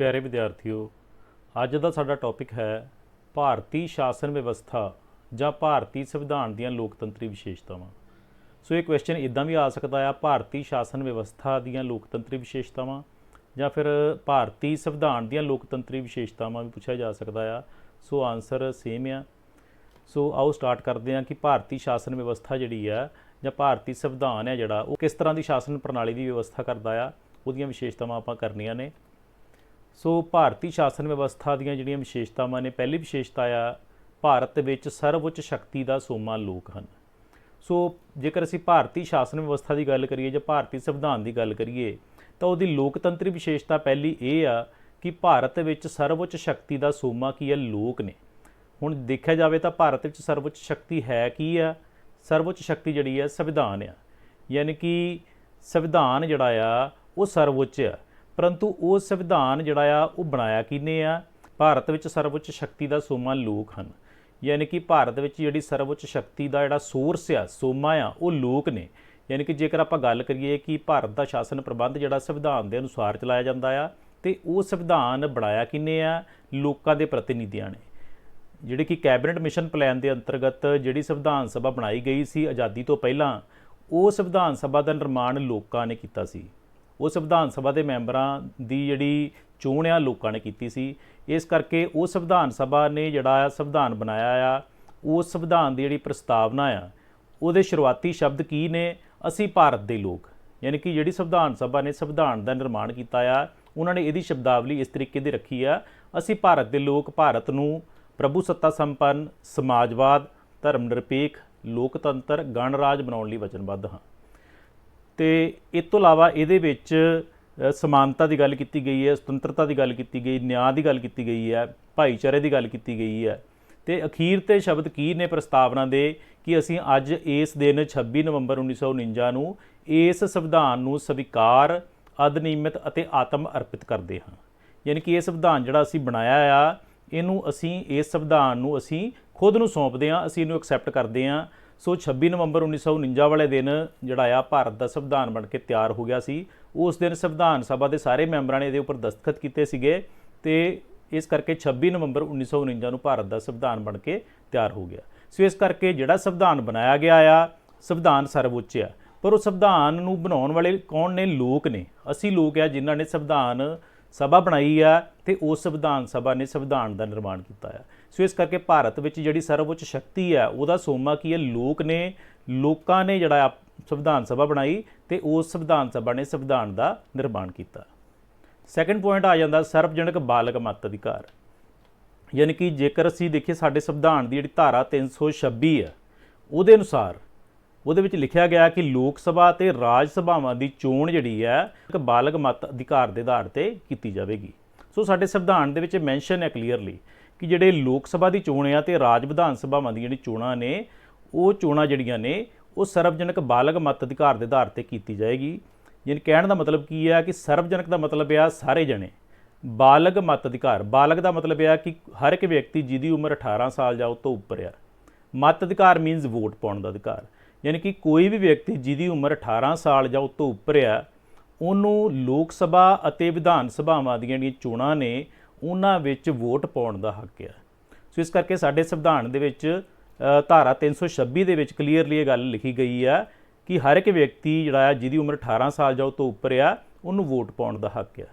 ਪਿਆਰੇ ਵਿਦਿਆਰਥੀਓ, ਅੱਜ ਦਾ ਸਾਡਾ ਟੌਪਿਕ ਹੈ ਭਾਰਤੀ ਸ਼ਾਸਨ ਵਿਵਸਥਾ ਜਾਂ ਭਾਰਤੀ ਸੰਵਿਧਾਨ ਦੀਆਂ ਲੋਕਤੰਤਰੀ ਵਿਸ਼ੇਸ਼ਤਾਵਾਂ। ਸੋ ਇਹ ਕੁਐਸਚਨ ਇਦਾਂ ਵੀ ਆ ਸਕਦਾ ਆ, ਭਾਰਤੀ ਸ਼ਾਸਨ ਵਿਵਸਥਾ ਦੀਆਂ ਲੋਕਤੰਤਰੀ ਵਿਸ਼ੇਸ਼ਤਾਵਾਂ ਜਾਂ ਫਿਰ ਭਾਰਤੀ ਸੰਵਿਧਾਨ ਦੀਆਂ ਲੋਕਤੰਤਰੀ ਵਿਸ਼ੇਸ਼ਤਾਵਾਂ ਵੀ ਪੁੱਛਿਆ ਜਾ ਸਕਦਾ ਆ। ਸੋ ਆਨਸਰ ਸੇਮ ਆ। ਸੋ ਆਓ ਸਟਾਰਟ ਕਰਦੇ ਹਾਂ ਕਿ ਭਾਰਤੀ ਸ਼ਾਸਨ ਵਿਵਸਥਾ ਜਿਹੜੀ ਆ ਜਾਂ ਭਾਰਤੀ ਸੰਵਿਧਾਨ ਹੈ ਜਿਹੜਾ, ਉਹ ਕਿਸ ਤਰ੍ਹਾਂ ਦੀ ਸ਼ਾਸਨ ਪ੍ਰਣਾਲੀ ਦੀ ਵਿਵਸਥਾ ਕਰਦਾ ਆ, ਉਹਦੀਆਂ ਵਿਸ਼ੇਸ਼ਤਾਵਾਂ ਆਪਾਂ ਕਰਨੀਆਂ ਨੇ। ਸੋ ਭਾਰਤੀ ਸ਼ਾਸਨ ਵਿਵਸਥਾ ਦੀਆਂ ਜਿਹੜੀਆਂ ਵਿਸ਼ੇਸ਼ਤਾਵਾਂ ਨੇ, ਪਹਿਲੀ ਵਿਸ਼ੇਸ਼ਤਾ ਆ ਭਾਰਤ ਵਿੱਚ ਸਰਵਉੱਚ ਸ਼ਕਤੀ ਦਾ ਸੋਮਾ ਲੋਕ ਹਨ। ਸੋ ਜੇਕਰ ਅਸੀਂ ਭਾਰਤੀ ਸ਼ਾਸਨ ਵਿਵਸਥਾ ਦੀ ਗੱਲ ਕਰੀਏ ਜਾਂ ਭਾਰਤੀ ਸੰਵਿਧਾਨ ਦੀ ਗੱਲ ਕਰੀਏ, ਤਾਂ ਉਹਦੀ ਲੋਕਤੰਤਰੀ ਵਿਸ਼ੇਸ਼ਤਾ ਪਹਿਲੀ ਇਹ ਆ ਕਿ ਭਾਰਤ ਵਿੱਚ ਸਰਵਉੱਚ ਸ਼ਕਤੀ ਦਾ ਸੋਮਾ ਕੀ ਹੈ ਲੋਕ ਨੇ। ਹੁਣ ਦੇਖਿਆ ਜਾਵੇ ਤਾਂ ਭਾਰਤ ਵਿੱਚ ਸਰਵਉੱਚ ਸ਼ਕਤੀ ਹੈ ਕੀ ਆ? ਸਰਵਉੱਚ ਸ਼ਕਤੀ ਜਿਹੜੀ ਹੈ ਸੰਵਿਧਾਨ ਆ। ਯਾਨੀ ਕਿ ਸੰਵਿਧਾਨ ਜਿਹੜਾ ਆ, ਉਹ ਸਰਵਉੱਚ ਆ। ਪਰੰਤੂ ਉਹ ਸੰਵਿਧਾਨ ਜਿਹੜਾ ਆ, ਉਹ ਬਣਾਇਆ ਕਿਹਨੇ ਆ? ਭਾਰਤ ਵਿੱਚ ਸਰਵਉੱਚ ਸ਼ਕਤੀ ਦਾ ਸੋਮਾ ਲੋਕ ਹਨ। ਯਾਨੀ ਕਿ ਭਾਰਤ ਵਿੱਚ ਜਿਹੜੀ ਸਰਵਉੱਚ ਸ਼ਕਤੀ ਦਾ ਜਿਹੜਾ ਸੋਰਸ ਆ, ਸੋਮਾ ਆ, ਉਹ ਲੋਕ ਨੇ। ਯਾਨੀ ਕਿ ਜੇਕਰ ਆਪਾਂ ਗੱਲ ਕਰੀਏ ਕਿ ਭਾਰਤ ਦਾ ਸ਼ਾਸਨ ਪ੍ਰਬੰਧ ਜਿਹੜਾ ਸੰਵਿਧਾਨ ਦੇ ਅਨੁਸਾਰ ਚਲਾਇਆ ਜਾਂਦਾ ਆ, ਤੇ ਉਹ ਸੰਵਿਧਾਨ ਬਣਾਇਆ ਕਿਹਨੇ ਆ? ਲੋਕਾਂ ਦੇ ਪ੍ਰਤੀਨਿਧੀਆਂ ਨੇ। ਜਿਹੜੇ ਕਿ ਕੈਬਨਿਟ ਮਿਸ਼ਨ ਪਲਾਨ ਦੇ ਅੰਤਰਗਤ ਜਿਹੜੀ ਸੰਵਿਧਾਨ ਸਭਾ ਬਣਾਈ ਗਈ ਸੀ ਆਜ਼ਾਦੀ ਤੋਂ ਪਹਿਲਾਂ, ਉਹ ਸੰਵਿਧਾਨ ਸਭਾ ਦਾ ਨਿਰਮਾਣ ਲੋਕਾਂ ਨੇ ਕੀਤਾ ਸੀ। ਉਸ ਵਿਧਾਨ ਸਭਾ ਦੇ ਮੈਂਬਰਾਂ ਦੀ ਜਿਹੜੀ ਚੋਣ ਆ, ਲੋਕਾਂ ਨੇ ਕੀਤੀ ਸੀ। ਇਸ ਕਰਕੇ ਉਹ ਸੰਵਿਧਾਨ ਸਭਾ ਨੇ ਜਿਹੜਾ ਆ, ਸੰਵਿਧਾਨ ਬਣਾਇਆ ਆ, ਉਸ ਸੰਵਿਧਾਨ ਦੀ ਜਿਹੜੀ ਪ੍ਰਸਤਾਵਨਾ ਆ, ਉਹਦੇ ਸ਼ੁਰੂਆਤੀ ਸ਼ਬਦ ਕੀ ਨੇ? ਅਸੀਂ ਭਾਰਤ ਦੇ ਲੋਕ। ਯਾਨੀ ਕਿ ਜਿਹੜੀ ਸੰਵਿਧਾਨ ਸਭਾ ਨੇ ਸੰਵਿਧਾਨ ਦਾ ਨਿਰਮਾਣ ਕੀਤਾ ਆ, ਉਹਨਾਂ ਨੇ ਇਹਦੀ ਸ਼ਬਦਾਵਲੀ ਇਸ ਤਰੀਕੇ ਦੀ ਰੱਖੀ ਆ, ਅਸੀਂ ਭਾਰਤ ਦੇ ਲੋਕ, ਭਾਰਤ ਨੂੰ ਪ੍ਰਭੂ ਸੱਤਾ ਸੰਪੰਨ, ਸਮਾਜਵਾਦ, ਧਰਮ ਨਿਰਪੇਖ, ਲੋਕਤੰਤਰ, ਗਣਰਾਜ ਬਣਾਉਣ ਲਈ ਵਚਨਬੱਧ ਹਾਂ। ਤੇ ਇਸ ਤੋਂ ਇਲਾਵਾ ਇਹਦੇ ਵਿੱਚ ਸਮਾਨਤਾ ਦੀ ਗੱਲ ਕੀਤੀ ਗਈ ਹੈ, ਸੁਤੰਤਰਤਾ ਦੀ ਗੱਲ ਕੀਤੀ ਗਈ, ਨਿਆਂ ਦੀ ਗੱਲ ਕੀਤੀ ਗਈ ਹੈ, ਭਾਈਚਾਰੇ ਦੀ ਗੱਲ ਕੀਤੀ ਗਈ ਹੈ। ਤੇ ਅਖੀਰ ਤੇ ਸ਼ਬਦ ਕੀ ਨੇ ਪ੍ਰਸਤਾਵਨਾ ਦੇ ਕਿ ਅਸੀਂ ਅੱਜ ਇਸ ਦਿਨ 26 ਨਵੰਬਰ 1949 ਨੂੰ ਇਸ ਸੰਵਿਧਾਨ ਨੂੰ ਸਵੀਕਾਰ, ਅਧਿਨਿਯਮਿਤ ਅਤੇ ਆਤਮ ਅਰਪਿਤ ਕਰਦੇ ਹਾਂ। ਯਾਨੀ ਕਿ ਇਹ ਸੰਵਿਧਾਨ ਜਿਹੜਾ ਅਸੀਂ ਬਣਾਇਆ ਆ, ਇਹਨੂੰ ਅਸੀਂ, ਇਸ ਸੰਵਿਧਾਨ ਨੂੰ ਅਸੀਂ ਖੁਦ ਨੂੰ ਸੌਂਪਦੇ ਹਾਂ, ਅਸੀਂ ਇਹਨੂੰ ਐਕਸੈਪਟ ਕਰਦੇ ਹਾਂ। ਸੋ 26 ਨਵੰਬਰ 1949 ਵਾਲੇ ਦਿਨ ਜਿਹੜਾ ਆ ਭਾਰਤ ਦਾ ਸੰਵਿਧਾਨ ਬਣ ਕੇ ਤਿਆਰ ਹੋ ਗਿਆ ਸੀ। ਉਸ ਦਿਨ ਸੰਵਿਧਾਨ ਸਭਾ ਦੇ ਸਾਰੇ ਮੈਂਬਰਾਂ ਨੇ ਇਹਦੇ ਉੱਪਰ ਦਸਤਖਤ ਕੀਤੇ ਸੀਗੇ ਤੇ ਇਸ ਕਰਕੇ 26 ਨਵੰਬਰ 1949 ਨੂੰ ਭਾਰਤ ਦਾ ਸੰਵਿਧਾਨ ਬਣ ਕੇ ਤਿਆਰ ਹੋ ਗਿਆ। ਸੋ ਇਸ ਕਰਕੇ ਜਿਹੜਾ ਸੰਵਿਧਾਨ ਬਣਾਇਆ ਗਿਆ ਆ, ਸੰਵਿਧਾਨ ਸਰਵਉੱਚ ਆ। ਪਰ ਉਹ ਸੰਵਿਧਾਨ ਨੂੰ ਬਣਾਉਣ ਵਾਲੇ ਕੌਣ ਨੇ? ਲੋਕ ਨੇ। ਅਸੀਂ ਲੋਕ ਆ ਜਿਨ੍ਹਾਂ ਨੇ ਸੰਵਿਧਾਨ ਸਭਾ ਬਣਾਈ ਆ ਤੇ ਉਸ ਸੰਵਿਧਾਨ ਸਭਾ ਨੇ ਸੰਵਿਧਾਨ ਦਾ ਨਿਰਮਾਣ ਕੀਤਾ ਆ। ਸੋ ਇਸ ਕਰਕੇ ਭਾਰਤ ਵਿੱਚ ਜਿਹੜੀ ਸਰਵਉੱਚ ਸ਼ਕਤੀ ਆ ਉਹਦਾ ਸੋਮਾ ਕੀ ਹੈ? ਲੋਕ ਨੇ, ਲੋਕਾਂ ਨੇ ਜਿਹੜਾ ਆ ਸੰਵਿਧਾਨ ਸਭਾ ਬਣਾਈ ਤੇ ਉਸ ਸੰਵਿਧਾਨ ਸਭਾ ਨੇ ਸੰਵਿਧਾਨ ਦਾ ਨਿਰਮਾਣ ਕੀਤਾ। ਸੈਕੰਡ ਪੁਆਇੰਟ ਆ ਜਾਂਦਾ, ਸਰਵਜਨਕ ਬਾਲਗ ਮਤ ਅਧਿਕਾਰ। ਯਾਨੀ ਕਿ ਜੇਕਰ ਅਸੀਂ ਦੇਖੀਏ, ਸਾਡੇ ਸੰਵਿਧਾਨ ਦੀ ਜਿਹੜੀ ਧਾਰਾ 326 ਹੈ, ਉਹਦੇ ਅਨੁਸਾਰ ਉਹਦੇ ਵਿੱਚ ਲਿਖਿਆ ਗਿਆ ਕਿ ਲੋਕ ਸਭਾ ਤੇ ਰਾਜ ਸਭਾਵਾਂ ਦੀ ਚੋਣ ਜਿਹੜੀ ਹੈ, ਇੱਕ ਬਾਲਗ ਮਤ ਅਧਿਕਾਰ ਦੇ ਆਧਾਰ ਤੇ ਕੀਤੀ ਜਾਵੇਗੀ। ਸੋ ਸਾਡੇ ਸੰਵਿਧਾਨ ਦੇ ਵਿੱਚ ਮੈਂਸ਼ਨ ਹੈ ਕਲੀਅਰਲੀ ਕਿ ਜਿਹੜੇ ਲੋਕ ਸਭਾ ਦੀ ਚੋਣ ਆ ਤੇ ਰਾਜ ਵਿਧਾਨ ਸਭਾਵਾਂ ਦੀ ਜਿਹੜੀ ਚੋਣਾਂ ਨੇ, ਉਹ ਚੋਣਾਂ ਜਿਹੜੀਆਂ ਨੇ, ਉਹ ਸਰਵਜਨਕ ਬਾਲਗ ਮਤ ਅਧਿਕਾਰ ਦੇ ਆਧਾਰ ਤੇ ਕੀਤੀ ਜਾਏਗੀ। ਯਾਨੀ ਕਹਿਣ ਦਾ ਮਤਲਬ ਕੀ ਆ ਕਿ ਸਰਵਜਨਕ ਦਾ ਮਤਲਬ ਆ ਸਾਰੇ ਜਣੇ। ਬਾਲਗ ਮਤ ਅਧਿਕਾਰ। ਬਾਲਗ ਦਾ ਮਤਲਬ ਆ ਕਿ ਹਰ ਇੱਕ ਵਿਅਕਤੀ ਜਿਹਦੀ ਉਮਰ 18 ਸਾਲ ਜਾਂ ਉਸ ਤੋਂ ਉੱਪਰ ਆ। ਮਤ ਅਧਿਕਾਰ ਮੀਨਸ ਵੋਟ ਪਾਉਣ ਦਾ ਅਧਿਕਾਰ। ਯਾਨੀ ਕਿ ਕੋਈ ਵੀ ਵਿਅਕਤੀ ਜਿਹਦੀ ਉਮਰ 18 ਸਾਲ ਜਾਂ ਉਸ ਤੋਂ ਉੱਪਰ ਆ, ਉਹਨੂੰ ਲੋਕ ਸਭਾ ਅਤੇ ਵਿਧਾਨ ਸਭਾਵਾਂ ਦੀਆਂ ਜਿਹੜੀਆਂ ਚੋਣਾਂ ਨੇ ਉਹਨਾਂ ਵਿੱਚ ਵੋਟ ਪਾਉਣ ਦਾ ਹੱਕ ਆ। ਸੋ ਇਸ ਕਰਕੇ ਸਾਡੇ ਸੰਵਿਧਾਨ ਦੇ ਵਿੱਚ ਅ, ਧਾਰਾ 326 ਦੇ ਵਿੱਚ ਕਲੀਅਰਲੀ ਇਹ ਗੱਲ ਲਿਖੀ ਗਈ ਆ ਕਿ ਹਰ ਇੱਕ ਵਿਅਕਤੀ ਜਿਹੜਾ ਆ ਜਿਹਦੀ ਉਮਰ 18 ਸਾਲ ਜਾਂ ਉਹ ਤੋਂ ਉੱਪਰ ਆ ਉਹਨੂੰ ਵੋਟ ਪਾਉਣ ਦਾ ਹੱਕ ਆ।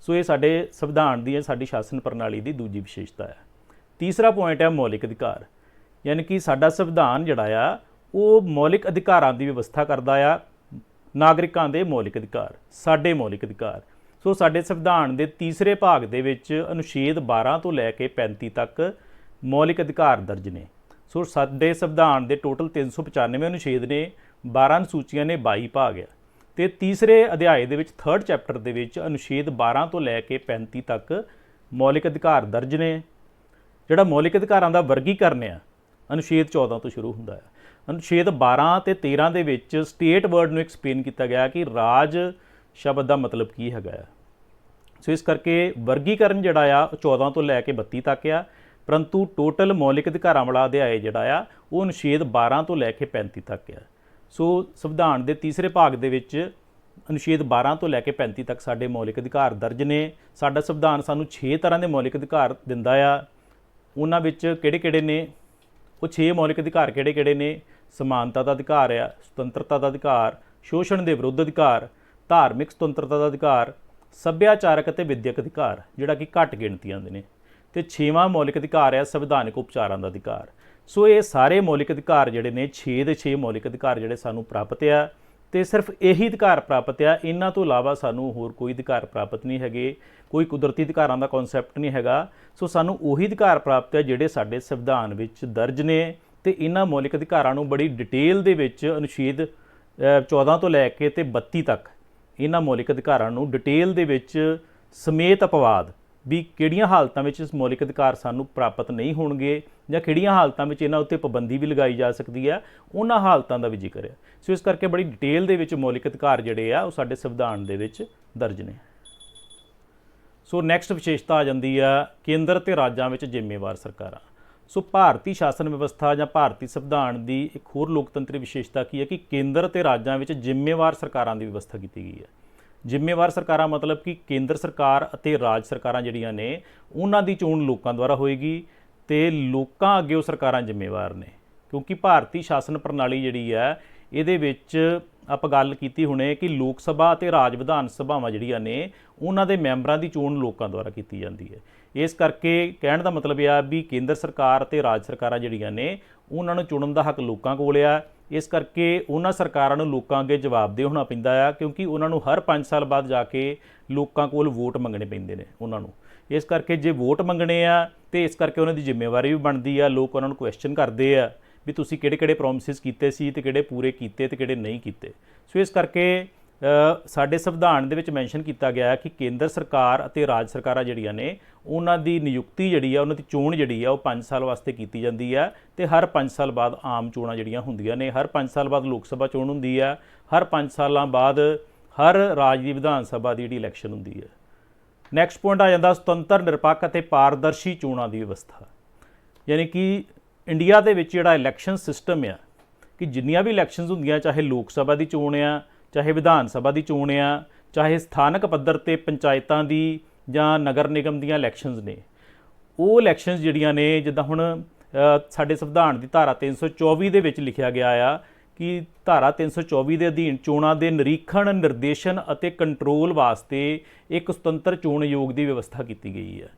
ਸੋ ਇਹ ਸਾਡੇ ਸੰਵਿਧਾਨ ਦੀ ਹੈ ਸਾਡੀ ਸ਼ਾਸਨ ਪ੍ਰਣਾਲੀ ਦੀ ਦੂਜੀ ਵਿਸ਼ੇਸ਼ਤਾ ਹੈ ਤੀਸਰਾ ਪੁਆਇੰਟ ਹੈ ਮੌਲਿਕ ਅਧਿਕਾਰ। ਯਾਨੀ ਕਿ ਸਾਡਾ ਸੰਵਿਧਾਨ ਜਿਹੜਾ ਆ ਉਹ ਮੌਲਿਕ ਅਧਿਕਾਰਾਂ ਦੀ ਵਿਵਸਥਾ ਕਰਦਾ ਆ। ਨਾਗਰਿਕਾਂ ਦੇ ਮੌਲਿਕ ਅਧਿਕਾਰ ਸਾਡੇ ਮੌਲਿਕ ਅਧਿਕਾਰ। ਸੋ ਸਾਡੇ ਸੰਵਿਧਾਨ ਦੇ ਤੀਸਰੇ ਭਾਗ ਦੇ ਵਿੱਚ ਅਨੁਛੇਦ 12 ਤੋਂ ਲੈ ਕੇ 35 ਤੱਕ ਮੌਲਿਕ ਅਧਿਕਾਰ ਦਰਜ ਨੇ। ਸੋ ਸਾਡੇ ਸੰਵਿਧਾਨ ਦੇ ਟੋਟਲ 395 ਅਨੁਛੇਦ ਨੇ 12 ਅਨੁਸੂਚੀਆਂ ਨੇ 22 ਭਾਗ ਆ। ਤੇ ਤੀਸਰੇ ਅਧਿਆਏ ਦੇ ਵਿੱਚ 3rd ਚੈਪਟਰ ਦੇ ਵਿੱਚ ਅਨੁਛੇਦ 12 ਤੋਂ ਲੈ ਕੇ 35 ਤੱਕ ਮੌਲਿਕ ਅਧਿਕਾਰ ਦਰਜ ਨੇ। ਜਿਹੜਾ ਮੌਲਿਕ ਅਧਿਕਾਰਾਂ ਦਾ ਵਰਗੀਕਰਨ ਆ, ਅਨੁਛੇਦ 14 ਤੋਂ ਸ਼ੁਰੂ ਹੁੰਦਾ ਹੈ ਅਨੁਛੇਦ 12 ਤੇ 13 ਦੇ ਵਿੱਚ ਸਟੇਟ ਵਰਡ ਨੂੰ ਐਕਸਪਲੇਨ ਕੀਤਾ ਗਿਆ ਕਿ ਰਾਜ ਸ਼ਬਦ ਦਾ ਮਤਲਬ ਕੀ ਹੈਗਾ ਆ। ਸੋ ਇਸ ਕਰਕੇ ਵਰਗੀਕਰਨ ਜਿਹੜਾ ਆ, ਉਹ 14 ਤੋਂ ਲੈ ਕੇ 32 ਤੱਕ ਆ। ਪਰੰਤੂ ਟੋਟਲ ਮੌਲਿਕ ਅਧਿਕਾਰਾਂ ਵਾਲਾ ਅਧਿਆਇ ਜਿਹੜਾ ਆ, ਉਹ ਅਨੁਛੇਦ 12 ਤੋਂ ਲੈ ਕੇ 35 ਤੱਕ ਆ। ਸੋ ਸੰਵਿਧਾਨ ਦੇ ਤੀਸਰੇ ਭਾਗ ਦੇ ਵਿੱਚ ਅਨੁਛੇਦ 12 ਤੋਂ ਲੈ ਕੇ 35 ਤੱਕ ਸਾਡੇ ਮੌਲਿਕ ਅਧਿਕਾਰ ਦਰਜ ਨੇ। ਸਾਡਾ ਸੰਵਿਧਾਨ ਸਾਨੂੰ 6 ਤਰ੍ਹਾਂ ਦੇ ਮੌਲਿਕ ਅਧਿਕਾਰ ਦਿੰਦਾ ਆ। ਉਹਨਾਂ ਵਿੱਚ ਕਿਹੜੇ-ਕਿਹੜੇ ਨੇ? ਉਹ 6 ਮੌਲਿਕ ਅਧਿਕਾਰ ਕਿਹੜੇ-ਕਿਹੜੇ ਨੇ? ਸਮਾਨਤਾ ਦਾ ਅਧਿਕਾਰ ਆ, ਸੁਤੰਤਰਤਾ ਦਾ ਅਧਿਕਾਰ, ਸ਼ੋਸ਼ਣ ਦੇ ਵਿਰੁੱਧ ਅਧਿਕਾਰ, ਧਾਰਮਿਕ ਸੁਤੰਤਰਤਾ ਦਾ ਅਧਿਕਾਰ ਸੱਭਿਆਚਾਰਕ ਅਤੇ ਵਿਦਿਅਕ ਅਧਿਕਾਰ ਜਿਹੜਾ ਕਿ ਘੱਟ ਗਿਣਤੀਆਂ ਦੇ ਨੇ। ਤੇ ਛੇਵਾਂ ਮੌਲਿਕ ਅਧਿਕਾਰ ਹੈ ਸੰਵਿਧਾਨਕ ਉਪਚਾਰਾਂ ਦਾ ਅਧਿਕਾਰ। ਸੋ ਇਹ ਸਾਰੇ ਮੌਲਿਕ ਅਧਿਕਾਰ ਜਿਹੜੇ ਨੇ 6 ਦੇ 6 ਮੌਲਿਕ ਅਧਿਕਾਰ ਜਿਹੜੇ ਸਾਨੂੰ ਪ੍ਰਾਪਤ ਆ ਤੇ ਸਿਰਫ ਇਹੀ ਅਧਿਕਾਰ ਪ੍ਰਾਪਤ ਆ ਇਹਨਾਂ ਤੋਂ ਇਲਾਵਾ ਸਾਨੂੰ ਹੋਰ ਕੋਈ ਅਧਿਕਾਰ ਪ੍ਰਾਪਤ ਨਹੀਂ ਹੈਗੇ ਕੋਈ ਕੁਦਰਤੀ ਅਧਿਕਾਰਾਂ ਦਾ ਕਨਸੈਪਟ ਨਹੀਂ ਹੈਗਾ। ਸੋ ਸਾਨੂੰ ਉਹੀ ਅਧਿਕਾਰ ਪ੍ਰਾਪਤ ਹੈ ਜਿਹੜੇ ਸਾਡੇ ਸੰਵਿਧਾਨ ਵਿੱਚ ਦਰਜ ਨੇ ਤੇ ਇਹਨਾਂ ਮੌਲਿਕ ਅਧਿਕਾਰਾਂ ਨੂੰ ਬੜੀ ਡਿਟੇਲ ਦੇ ਵਿੱਚ ਅਨੁਛੇਦ ਅ, 14 ਤੋਂ ਲੈ ਕੇ ਤੇ 32 ਤੱਕ ਇਹਨਾਂ ਮੌਲਿਕ ਅਧਿਕਾਰਾਂ ਨੂੰ ਡਿਟੇਲ ਦੇ ਵਿੱਚ ਸਮੇਤ ਅਪਵਾਦ ਵੀ ਕਿਹੜੀਆਂ ਹਾਲਤਾਂ ਵਿੱਚ ਇਸ ਮੌਲਿਕ ਅਧਿਕਾਰ ਸਾਨੂੰ ਪ੍ਰਾਪਤ ਨਹੀਂ ਹੋਣਗੇ ਜਾਂ ਕਿਹੜੀਆਂ ਹਾਲਤਾਂ ਵਿੱਚ ਇਹਨਾਂ ਉੱਤੇ ਪਾਬੰਦੀ ਵੀ ਲਗਾਈ ਜਾ ਸਕਦੀ ਹੈ, ਉਹਨਾਂ ਹਾਲਤਾਂ ਦਾ ਵੀ ਜ਼ਿਕਰ ਹੈ। ਸੋ ਇਸ ਕਰਕੇ ਬੜੀ ਡਿਟੇਲ ਦੇ ਵਿੱਚ ਮੌਲਿਕ ਅਧਿਕਾਰ ਜਿਹੜੇ ਆ, ਉਹ ਸਾਡੇ ਸੰਵਿਧਾਨ ਦੇ ਵਿੱਚ ਦਰਜ ਨੇ। ਸੋ ਨੈਕਸਟ ਵਿਸ਼ੇਸ਼ਤਾ ਆ ਜਾਂਦੀ ਆ ਕੇਂਦਰ ਤੇ ਰਾਜਾਂ ਵਿੱਚ ਜ਼ਿੰਮੇਵਾਰ ਸਰਕਾਰਾਂ। ਸੋ ਭਾਰਤੀ ਸ਼ਾਸਨ ਵਿਵਸਥਾ ਜਾਂ ਭਾਰਤੀ ਸੰਵਿਧਾਨ ਦੀ ਇੱਕ ਹੋਰ ਲੋਕਤੰਤਰੀ ਵਿਸ਼ੇਸ਼ਤਾ ਕੀ ਹੈ ਕਿ ਕੇਂਦਰ ਤੇ ਰਾਜਾਂ ਵਿੱਚ ਜ਼ਿੰਮੇਵਾਰ ਸਰਕਾਰਾਂ ਦੀ ਵਿਵਸਥਾ ਕੀਤੀ ਗਈ ਹੈ। ਜ਼ਿੰਮੇਵਾਰ ਸਰਕਾਰਾਂ ਮਤਲਬ ਕਿ ਕੇਂਦਰ ਸਰਕਾਰ ਅਤੇ ਰਾਜ ਸਰਕਾਰਾਂ ਜਿਹੜੀਆਂ ਨੇ, ਉਹਨਾਂ ਦੀ ਚੋਣ ਲੋਕਾਂ ਦੁਆਰਾ ਹੋਏਗੀ ਤੇ ਲੋਕਾਂ ਅੱਗੇ ਉਹ ਸਰਕਾਰਾਂ ਜ਼ਿੰਮੇਵਾਰ ਨੇ। ਕਿਉਂਕਿ ਭਾਰਤੀ ਸ਼ਾਸਨ ਪ੍ਰਣਾਲੀ ਜਿਹੜੀ ਹੈ, ਇਹਦੇ ਵਿੱਚ ਆਪਾਂ ਗੱਲ ਕੀਤੀ ਹੁਣੇ ਕਿ ਲੋਕ ਸਭਾ ਅਤੇ ਰਾਜ ਵਿਧਾਨ ਸਭਾਵਾਂ ਜਿਹੜੀਆਂ ਨੇ, ਉਹਨਾਂ ਦੇ ਮੈਂਬਰਾਂ ਦੀ ਚੋਣ ਲੋਕਾਂ ਦੁਆਰਾ ਕੀਤੀ ਜਾਂਦੀ ਹੈ। ਇਸ ਕਰਕੇ ਕਹਿਣ ਦਾ ਮਤਲਬ ਇਹ ਆ ਵੀ ਕੇਂਦਰ ਸਰਕਾਰ ਅਤੇ ਰਾਜ ਸਰਕਾਰਾਂ ਜਿਹੜੀਆਂ ਨੇ, ਉਹਨਾਂ ਨੂੰ ਚੁਣਨ ਦਾ ਹੱਕ ਲੋਕਾਂ ਕੋਲ ਆ। ਇਸ ਕਰਕੇ ਉਹਨਾਂ ਸਰਕਾਰਾਂ ਨੂੰ ਲੋਕਾਂ ਅੱਗੇ ਜਵਾਬਦੇਹ ਹੋਣਾ ਪੈਂਦਾ ਆ, ਕਿਉਂਕਿ ਉਹਨਾਂ ਨੂੰ ਹਰ 5 ਸਾਲ ਬਾਅਦ ਜਾ ਕੇ ਲੋਕਾਂ ਕੋਲ ਵੋਟ ਮੰਗਣੇ ਪੈਂਦੇ ਨੇ ਉਹਨਾਂ ਨੂੰ। ਇਸ ਕਰਕੇ ਜੇ ਵੋਟ ਮੰਗਣੇ ਆ, ਤੇ ਇਸ ਕਰਕੇ ਉਹਨਾਂ ਦੀ ਜ਼ਿੰਮੇਵਾਰੀ ਵੀ ਬਣਦੀ ਆ, ਲੋਕ ਉਹਨਾਂ ਨੂੰ ਕੁਐਸਚਨ ਕਰਦੇ ਆ ਵੀ ਤੁਸੀਂ ਕਿਹੜੇ-ਕਿਹੜੇ ਪ੍ਰੋਮਿਸਿਸ ਕੀਤੇ ਸੀ ਤੇ ਕਿਹੜੇ ਪੂਰੇ ਕੀਤੇ ਤੇ ਕਿਹੜੇ ਨਹੀਂ ਕੀਤੇ। ਸੋ ਇਸ ਕਰਕੇ ਸਾਡੇ ਸੰਵਿਧਾਨ ਦੇ ਵਿੱਚ ਮੈਂਸ਼ਨ ਕੀਤਾ ਗਿਆ ਹੈ ਕਿ ਕੇਂਦਰ ਸਰਕਾਰ ਅਤੇ ਰਾਜ ਸਰਕਾਰਾਂ ਜਿਹੜੀਆਂ ਨੇ, ਉਹਨਾਂ ਦੀ ਨਿਯੁਕਤੀ ਜਿਹੜੀ ਆ, ਉਹਨਾਂ ਦੀ ਚੋਣ ਜਿਹੜੀ ਆ, ਉਹ 5 ਸਾਲ ਵਾਸਤੇ ਕੀਤੀ ਜਾਂਦੀ ਆ ਤੇ ਹਰ 5 ਸਾਲ ਬਾਅਦ ਆਮ ਚੋਣਾਂ ਜਿਹੜੀਆਂ ਹੁੰਦੀਆਂ ਨੇ, ਹਰ 5 ਸਾਲ ਬਾਅਦ ਲੋਕ ਸਭਾ ਚੋਣ ਹੁੰਦੀ ਆ ਹਰ 5 ਸਾਲਾਂ ਬਾਅਦ ਹਰ ਰਾਜ ਦੀ ਵਿਧਾਨ ਸਭਾ ਦੀ ਜਿਹੜੀ ਇਲੈਕਸ਼ਨ ਹੁੰਦੀ ਹੈ। ਨੈਕਸਟ ਪੁਆਇੰਟ ਆ ਜਾਂਦਾ ਸੁਤੰਤਰ, ਨਿਰਪੱਖ ਅਤੇ ਪਾਰਦਰਸ਼ੀ ਚੋਣਾਂ ਦੀ ਵਿਵਸਥਾ। ਯਾਨੀ ਕਿ ਇੰਡੀਆ ਦੇ ਵਿੱਚ ਜਿਹੜਾ ਇਲੈਕਸ਼ਨ ਸਿਸਟਮ ਆ, ਕਿ ਜਿੰਨੀਆਂ ਵੀ ਇਲੈਕਸ਼ਨਸ ਹੁੰਦੀਆਂ, ਚਾਹੇ ਲੋਕ ਸਭਾ ਦੀ ਚੋਣ ਆ ਚਾਹੇ ਵਿਧਾਨ ਸਭਾ ਦੀ ਚੋਣ ਆ, ਚਾਹੇ ਸਥਾਨਕ ਪੱਧਰ ਤੇ ਪੰਚਾਇਤਾਂ ਦੀ ਜਾਂ ਨਗਰ ਨਿਗਮ ਦੀਆਂ ਇਲੈਕਸ਼ਨਸ ਨੇ। ਉਹ ਇਲੈਕਸ਼ਨਸ ਜਿਹੜੀਆਂ ਨੇ, ਜਿੱਦਾਂ ਹੁਣ ਸਾਡੇ ਸੰਵਿਧਾਨ ਦੀ ਧਾਰਾ 324 ਦੇ ਵਿੱਚ ਲਿਖਿਆ ਗਿਆ ਆ ਕਿ ਧਾਰਾ 324 ਦੇ ਅਧੀਨ ਚੋਣਾਂ ਦੇ ਨਿਰੀਖਣ, ਨਿਰਦੇਸ਼ਨ ਅਤੇ ਕੰਟਰੋਲ ਵਾਸਤੇ ਇੱਕ ਸੁਤੰਤਰ ਚੋਣ ਆਯੋਗ ਦੀ ਵਿਵਸਥਾ ਕੀਤੀ ਗਈ ਹੈ।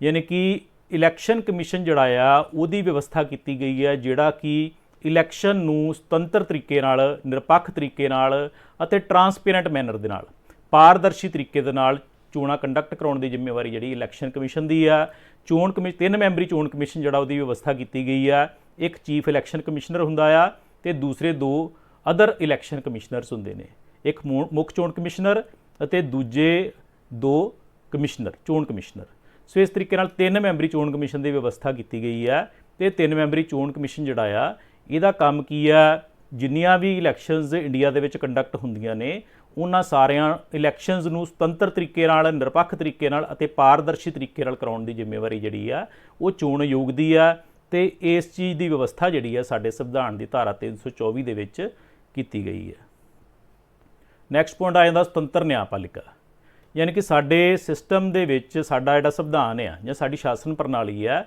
ਯਾਨੀ ਕਿ ਇਲੈਕਸ਼ਨ ਕਮਿਸ਼ਨ ਜਿਹੜਾ ਆ, ਉਹਦੀ ਵਿਵਸਥਾ ਕੀਤੀ ਗਈ ਹੈ, ਜਿਹੜਾ ਕਿ ਇਲੈਕਸ਼ਨ ਨੂੰ ਸੁਤੰਤਰ ਤਰੀਕੇ ਨਾਲ, ਨਿਰਪੱਖ ਤਰੀਕੇ ਨਾਲ ਅਤੇ ਟਰਾਂਸਪੇਰੈਂਟ ਮੈਨਰ ਦੇ ਨਾਲ, ਪਾਰਦਰਸ਼ੀ ਤਰੀਕੇ ਦੇ ਨਾਲ ਚੋਣਾਂ ਕੰਡਕਟ ਕਰਾਉਣ ਦੀ ਜ਼ਿੰਮੇਵਾਰੀ ਜਿਹੜੀ ਇਲੈਕਸ਼ਨ ਕਮਿਸ਼ਨ ਦੀ ਆ। ਚੋਣ ਕਮਿਸ਼ਨ ਤਿੰਨ ਮੈਂਬਰੀ ਚੋਣ ਕਮਿਸ਼ਨ ਜਿਹੜਾ ਉਹਦੀ ਵਿਵਸਥਾ ਕੀਤੀ ਗਈ ਆ। ਇੱਕ ਚੀਫ ਇਲੈਕਸ਼ਨ ਕਮਿਸ਼ਨਰ ਹੁੰਦਾ ਆ ਤੇ ਦੂਸਰੇ ਦੋ ਅਦਰ ਇਲੈਕਸ਼ਨ ਕਮਿਸ਼ਨਰਸ ਹੁੰਦੇ ਨੇ। ਇੱਕ ਮੁੱਖ ਚੋਣ ਕਮਿਸ਼ਨਰ ਅਤੇ ਦੂਜੇ ਦੋ ਕਮਿਸ਼ਨਰ, ਚੋਣ ਕਮਿਸ਼ਨਰ। ਸੋ ਇਸ ਤਰੀਕੇ ਨਾਲ ਤਿੰਨ ਮੈਂਬਰੀ ਚੋਣ ਕਮਿਸ਼ਨ ਦੀ ਵਿਵਸਥਾ ਕੀਤੀ ਗਈ ਹੈ ਤੇ ਤਿੰਨ ਮੈਂਬਰੀ ਚੋਣ ਕਮਿਸ਼ਨ ਜਿਹੜਾ ਆ ਇਹਦਾ ਕੰਮ ਕੀ ਆ ਜਿੰਨੀਆਂ ਵੀ ਇਲੈਕਸ਼ਨਸ ਇੰਡੀਆ ਦੇ ਵਿੱਚ ਕੰਡਕਟ ਹੁੰਦੀਆਂ ਨੇ, ਉਹਨਾਂ ਸਾਰਿਆਂ ਇਲੈਕਸ਼ਨਸ ਨੂੰ ਸੁਤੰਤਰ ਤਰੀਕੇ ਨਾਲ, ਨਿਰਪੱਖ ਤਰੀਕੇ ਨਾਲ ਅਤੇ ਪਾਰਦਰਸ਼ੀ ਤਰੀਕੇ ਨਾਲ ਕਰਾਉਣ ਦੀ ਜ਼ਿੰਮੇਵਾਰੀ ਜਿਹੜੀ ਆ, ਉਹ ਚੋਣ ਆਯੋਗ ਦੀ ਆ ਤੇ ਇਸ ਚੀਜ਼ ਦੀ ਵਿਵਸਥਾ ਜਿਹੜੀ ਆ ਸਾਡੇ ਸੰਵਿਧਾਨ ਦੀ ਧਾਰਾ 324 ਦੇ ਵਿੱਚ ਕੀਤੀ ਗਈ ਹੈ ਨੈਕਸਟ ਪੁਆਇੰਟ ਆ ਜਾਂਦਾ ਸੁਤੰਤਰ ਨਿਆਂਪਾਲਿਕਾ। ਯਾਨੀ ਕਿ ਸਾਡੇ ਸਿਸਟਮ ਦੇ ਵਿੱਚ ਸਾਡਾ ਜਿਹੜਾ ਸੰਵਿਧਾਨ ਆ ਜਾਂ ਸਾਡੀ ਸ਼ਾਸਨ ਪ੍ਰਣਾਲੀ ਆ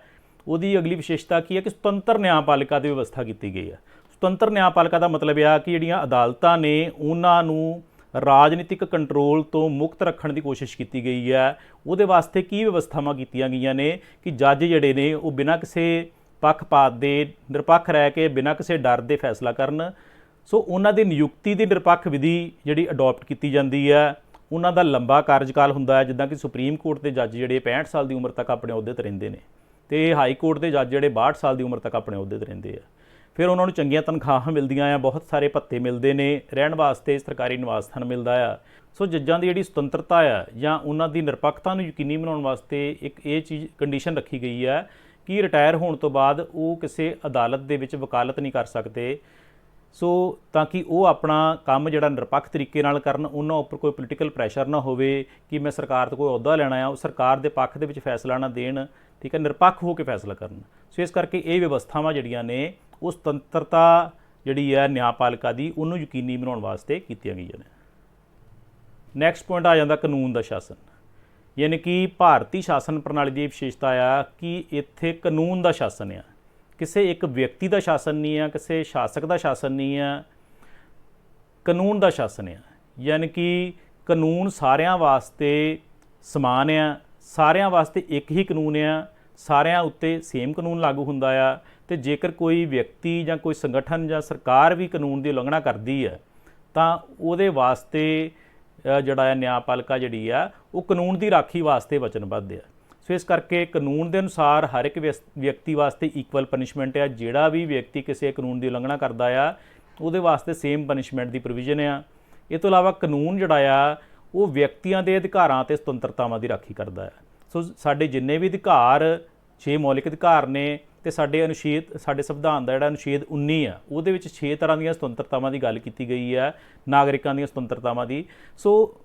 ਉਹਦੀ ਅਗਲੀ ਵਿਸ਼ੇਸ਼ਤਾ ਕੀ ਹੈ ਕਿ ਸੁਤੰਤਰ ਨਿਆਂਪਾਲਿਕਾ ਦੀ ਵਿਵਸਥਾ ਕੀਤੀ ਗਈ ਹੈ। ਸੁਤੰਤਰ ਨਿਆਂਪਾਲਿਕਾ ਦਾ ਮਤਲਬ ਇਹ ਆ ਕਿ ਜਿਹੜੀਆਂ ਅਦਾਲਤਾਂ ਨੇ, ਉਹਨਾਂ ਨੂੰ ਰਾਜਨੀਤਿਕ ਕੰਟਰੋਲ ਤੋਂ ਮੁਕਤ ਰੱਖਣ ਦੀ ਕੋਸ਼ਿਸ਼ ਕੀਤੀ ਗਈ ਹੈ। ਉਹਦੇ ਵਾਸਤੇ ਕੀ ਵਿਵਸਥਾਵਾਂ ਕੀਤੀਆਂ ਗਈਆਂ ਨੇ ਕਿ ਜੱਜ ਜਿਹੜੇ ਨੇ, ਉਹ ਬਿਨਾਂ ਕਿਸੇ ਪੱਖਪਾਤ ਦੇ ਨਿਰਪੱਖ ਰਹਿ ਕੇ, ਬਿਨਾਂ ਕਿਸੇ ਡਰ ਦੇ ਫੈਸਲਾ ਕਰਨ। ਸੋ ਉਹਨਾਂ ਦੀ ਨਿਯੁਕਤੀ ਦੀ ਨਿਰਪੱਖ ਵਿਧੀ ਜਿਹੜੀ ਅਡਾਪਟ ਕੀਤੀ ਜਾਂਦੀ ਹੈ। ਉਹਨਾਂ ਦਾ ਲੰਬਾ ਕਾਰਜਕਾਲ ਹੁੰਦਾ ਹੈ, ਜਿੱਦਾਂ ਕਿ ਸੁਪਰੀਮ ਕੋਰਟ ਦੇ ਜੱਜ ਜਿਹੜੇ 65 ਸਾਲ ਦੀ ਉਮਰ ਤੱਕ ਆਪਣੇ ਅਹੁਦੇ ਤੇ ਰਹਿੰਦੇ ਨੇ। ਤੇ ਹਾਈ ਕੋਰਟ ਦੇ ਜੱਜ ਜਿਹੜੇ 62 ਸਾਲ ਦੀ ਉਮਰ ਤੱਕ ਆਪਣੇ ਅਹੁਦੇ ਤੇ ਰਹਿੰਦੇ ਆ। ਫਿਰ ਉਹਨਾਂ ਨੂੰ ਚੰਗੀਆਂ ਤਨਖਾਹਾਂ ਮਿਲਦੀਆਂ ਆ, ਬਹੁਤ ਸਾਰੇ ਭੱਤੇ ਮਿਲਦੇ ਨੇ, ਰਹਿਣ ਵਾਸਤੇ ਸਰਕਾਰੀ ਨਿਵਾਸ ਸਥਾਨ ਮਿਲਦਾ ਆ। ਸੋ ਜੱਜਾਂ ਦੀ ਜਿਹੜੀ ਸੁਤੰਤਰਤਾ ਆ ਜਾਂ ਉਹਨਾਂ ਦੀ ਨਿਰਪੱਖਤਾ ਨੂੰ ਯਕੀਨੀ ਬਣਾਉਣ ਵਾਸਤੇ ਇੱਕ ਇਹ ਚੀਜ਼ ਕੰਡੀਸ਼ਨ ਰੱਖੀ ਗਈ ਹੈ ਕਿ ਰਿਟਾਇਰ ਹੋਣ ਤੋਂ ਬਾਅਦ ਉਹ ਕਿਸੇ ਅਦਾਲਤ ਦੇ ਵਿੱਚ ਵਕਾਲਤ ਨਹੀਂ ਕਰ ਸਕਦੇ। ਸੋ ਤਾਂ ਕਿ ਉਹ ਆਪਣਾ ਕੰਮ ਜਿਹੜਾ ਨਿਰਪੱਖ ਤਰੀਕੇ ਨਾਲ ਕਰਨ, ਉਹਨਾਂ ਉੱਪਰ ਕੋਈ ਪੋਲੀਟੀਕਲ ਪ੍ਰੈਸ਼ਰ ਨਾ ਹੋਵੇ ਕਿ ਮੈਂ ਸਰਕਾਰ ਤੋਂ ਕੋਈ ਅਹੁਦਾ ਲੈਣਾ ਆ ਉਹ ਸਰਕਾਰ ਦੇ ਪੱਖ ਦੇ ਵਿੱਚ ਫੈਸਲਾ ਨਾ ਦੇਣ, ਠੀਕ ਹੈ, ਨਿਰਪੱਖ ਹੋ ਕੇ ਫੈਸਲਾ ਕਰਨ। ਸੋ ਇਸ ਕਰਕੇ ਇਹ ਵਿਵਸਥਾਵਾਂ ਜਿਹੜੀਆਂ ਨੇ, ਉਹ ਸੁਤੰਤਰਤਾ ਜਿਹੜੀ ਹੈ ਨਿਆਂਪਾਲਿਕਾ ਦੀ, ਉਹਨੂੰ ਯਕੀਨੀ ਬਣਾਉਣ ਵਾਸਤੇ ਕੀਤੀਆਂ ਗਈਆਂ ਨੇ। ਨੈਕਸਟ ਪੁਆਇੰਟ ਆ ਜਾਂਦਾ ਕਾਨੂੰਨ ਦਾ ਸ਼ਾਸਨ। ਯਾਨੀ ਕਿ ਭਾਰਤੀ ਸ਼ਾਸਨ ਪ੍ਰਣਾਲੀ ਦੀ ਵਿਸ਼ੇਸ਼ਤਾ ਆ ਕਿ ਇੱਥੇ ਕਾਨੂੰਨ ਦਾ ਸ਼ਾਸਨ ਆ। ਕਿਸੇ ਇੱਕ ਵਿਅਕਤੀ ਦਾ ਸ਼ਾਸਨ ਨਹੀਂ ਆ ਕਿਸੇ ਸ਼ਾਸਕ ਦਾ ਸ਼ਾਸਨ ਨਹੀਂ ਆ ਕਾਨੂੰਨ ਦਾ ਸ਼ਾਸਨ ਆ। ਯਾਨੀ ਕਿ ਕਾਨੂੰਨ ਸਾਰਿਆਂ ਵਾਸਤੇ ਸਮਾਨ ਆ ਸਾਰਿਆਂ ਵਾਸਤੇ ਇੱਕ ਹੀ ਕਾਨੂੰਨ ਆ ਸਾਰਿਆਂ ਉੱਤੇ ਸੇਮ ਕਾਨੂੰਨ ਲਾਗੂ ਹੁੰਦਾ ਆ ਤੇ ਜੇਕਰ ਕੋਈ ਵਿਅਕਤੀ ਜਾਂ ਕੋਈ ਸੰਗਠਨ ਜਾਂ ਸਰਕਾਰ ਵੀ ਕਾਨੂੰਨ ਦੀ ਉਲੰਘਣਾ ਕਰਦੀ ਹੈ ਤਾਂ ਉਹਦੇ ਵਾਸਤੇ ਅ, ਜਿਹੜਾ ਹੈ ਨਿਆਂਪਾਲਿਕਾ ਜਿਹੜੀ ਆ ਉਹ ਕਾਨੂੰਨ ਦੀ ਰਾਖੀ ਵਾਸਤੇ ਵਚਨਬੱਧ ਆ। ਸੋ ਇਸ ਕਰਕੇ ਕਾਨੂੰਨ ਦੇ ਅਨੁਸਾਰ ਹਰ ਇੱਕ ਵਿਅਸ- ਵਿਅਕਤੀ ਵਾਸਤੇ ਇਕੁਅਲ ਪਨਿਸ਼ਮੈਂਟ ਆ। ਜਿਹੜਾ ਵੀ ਵਿਅਕਤੀ ਕਿਸੇ ਕਾਨੂੰਨ ਦੀ ਉਲੰਘਣਾ ਕਰਦਾ ਆ, ਉਹਦੇ ਵਾਸਤੇ ਸੇਮ ਪਨਿਸ਼ਮੈਂਟ ਦੀ ਪ੍ਰੋਵੀਜ਼ਨ ਆ। ਇਹ ਤੋਂ ਇਲਾਵਾ ਕਾਨੂੰਨ ਜਿਹੜਾ ਆ, ਉਹ ਵਿਅਕਤੀਆਂ ਦੇ ਅਧਿਕਾਰਾਂ ਤੇ ਸੁਤੰਤਰਤਾਵਾਂ ਦੀ ਰਾਖੀ ਕਰਦਾ ਹੈ ਸੋ ਸਾਡੇ ਜਿੰਨੇ ਵੀ ਅਧਿਕਾਰ 6 ਮੌਲਿਕ ਅਧਿਕਾਰ ਨੇ ਤੇ ਸਾਡੇ ਅਨੁਛੇਦ, ਸਾਡੇ ਸੰਵਿਧਾਨ ਦਾ ਜਿਹੜਾ ਅਨੁਛੇਦ 19 ਆ, ਉਹਦੇ ਵਿੱਚ 6 ਤਰ੍ਹਾਂ ਦੀਆਂ ਸੁਤੰਤਰਤਾਵਾਂ ਦੀ ਗੱਲ ਕੀਤੀ ਗਈ ਹੈ ਨਾਗਰਿਕਾਂ ਦੀਆਂ ਸੁਤੰਤਰਤਾਵਾਂ ਦੀ। ਸੋ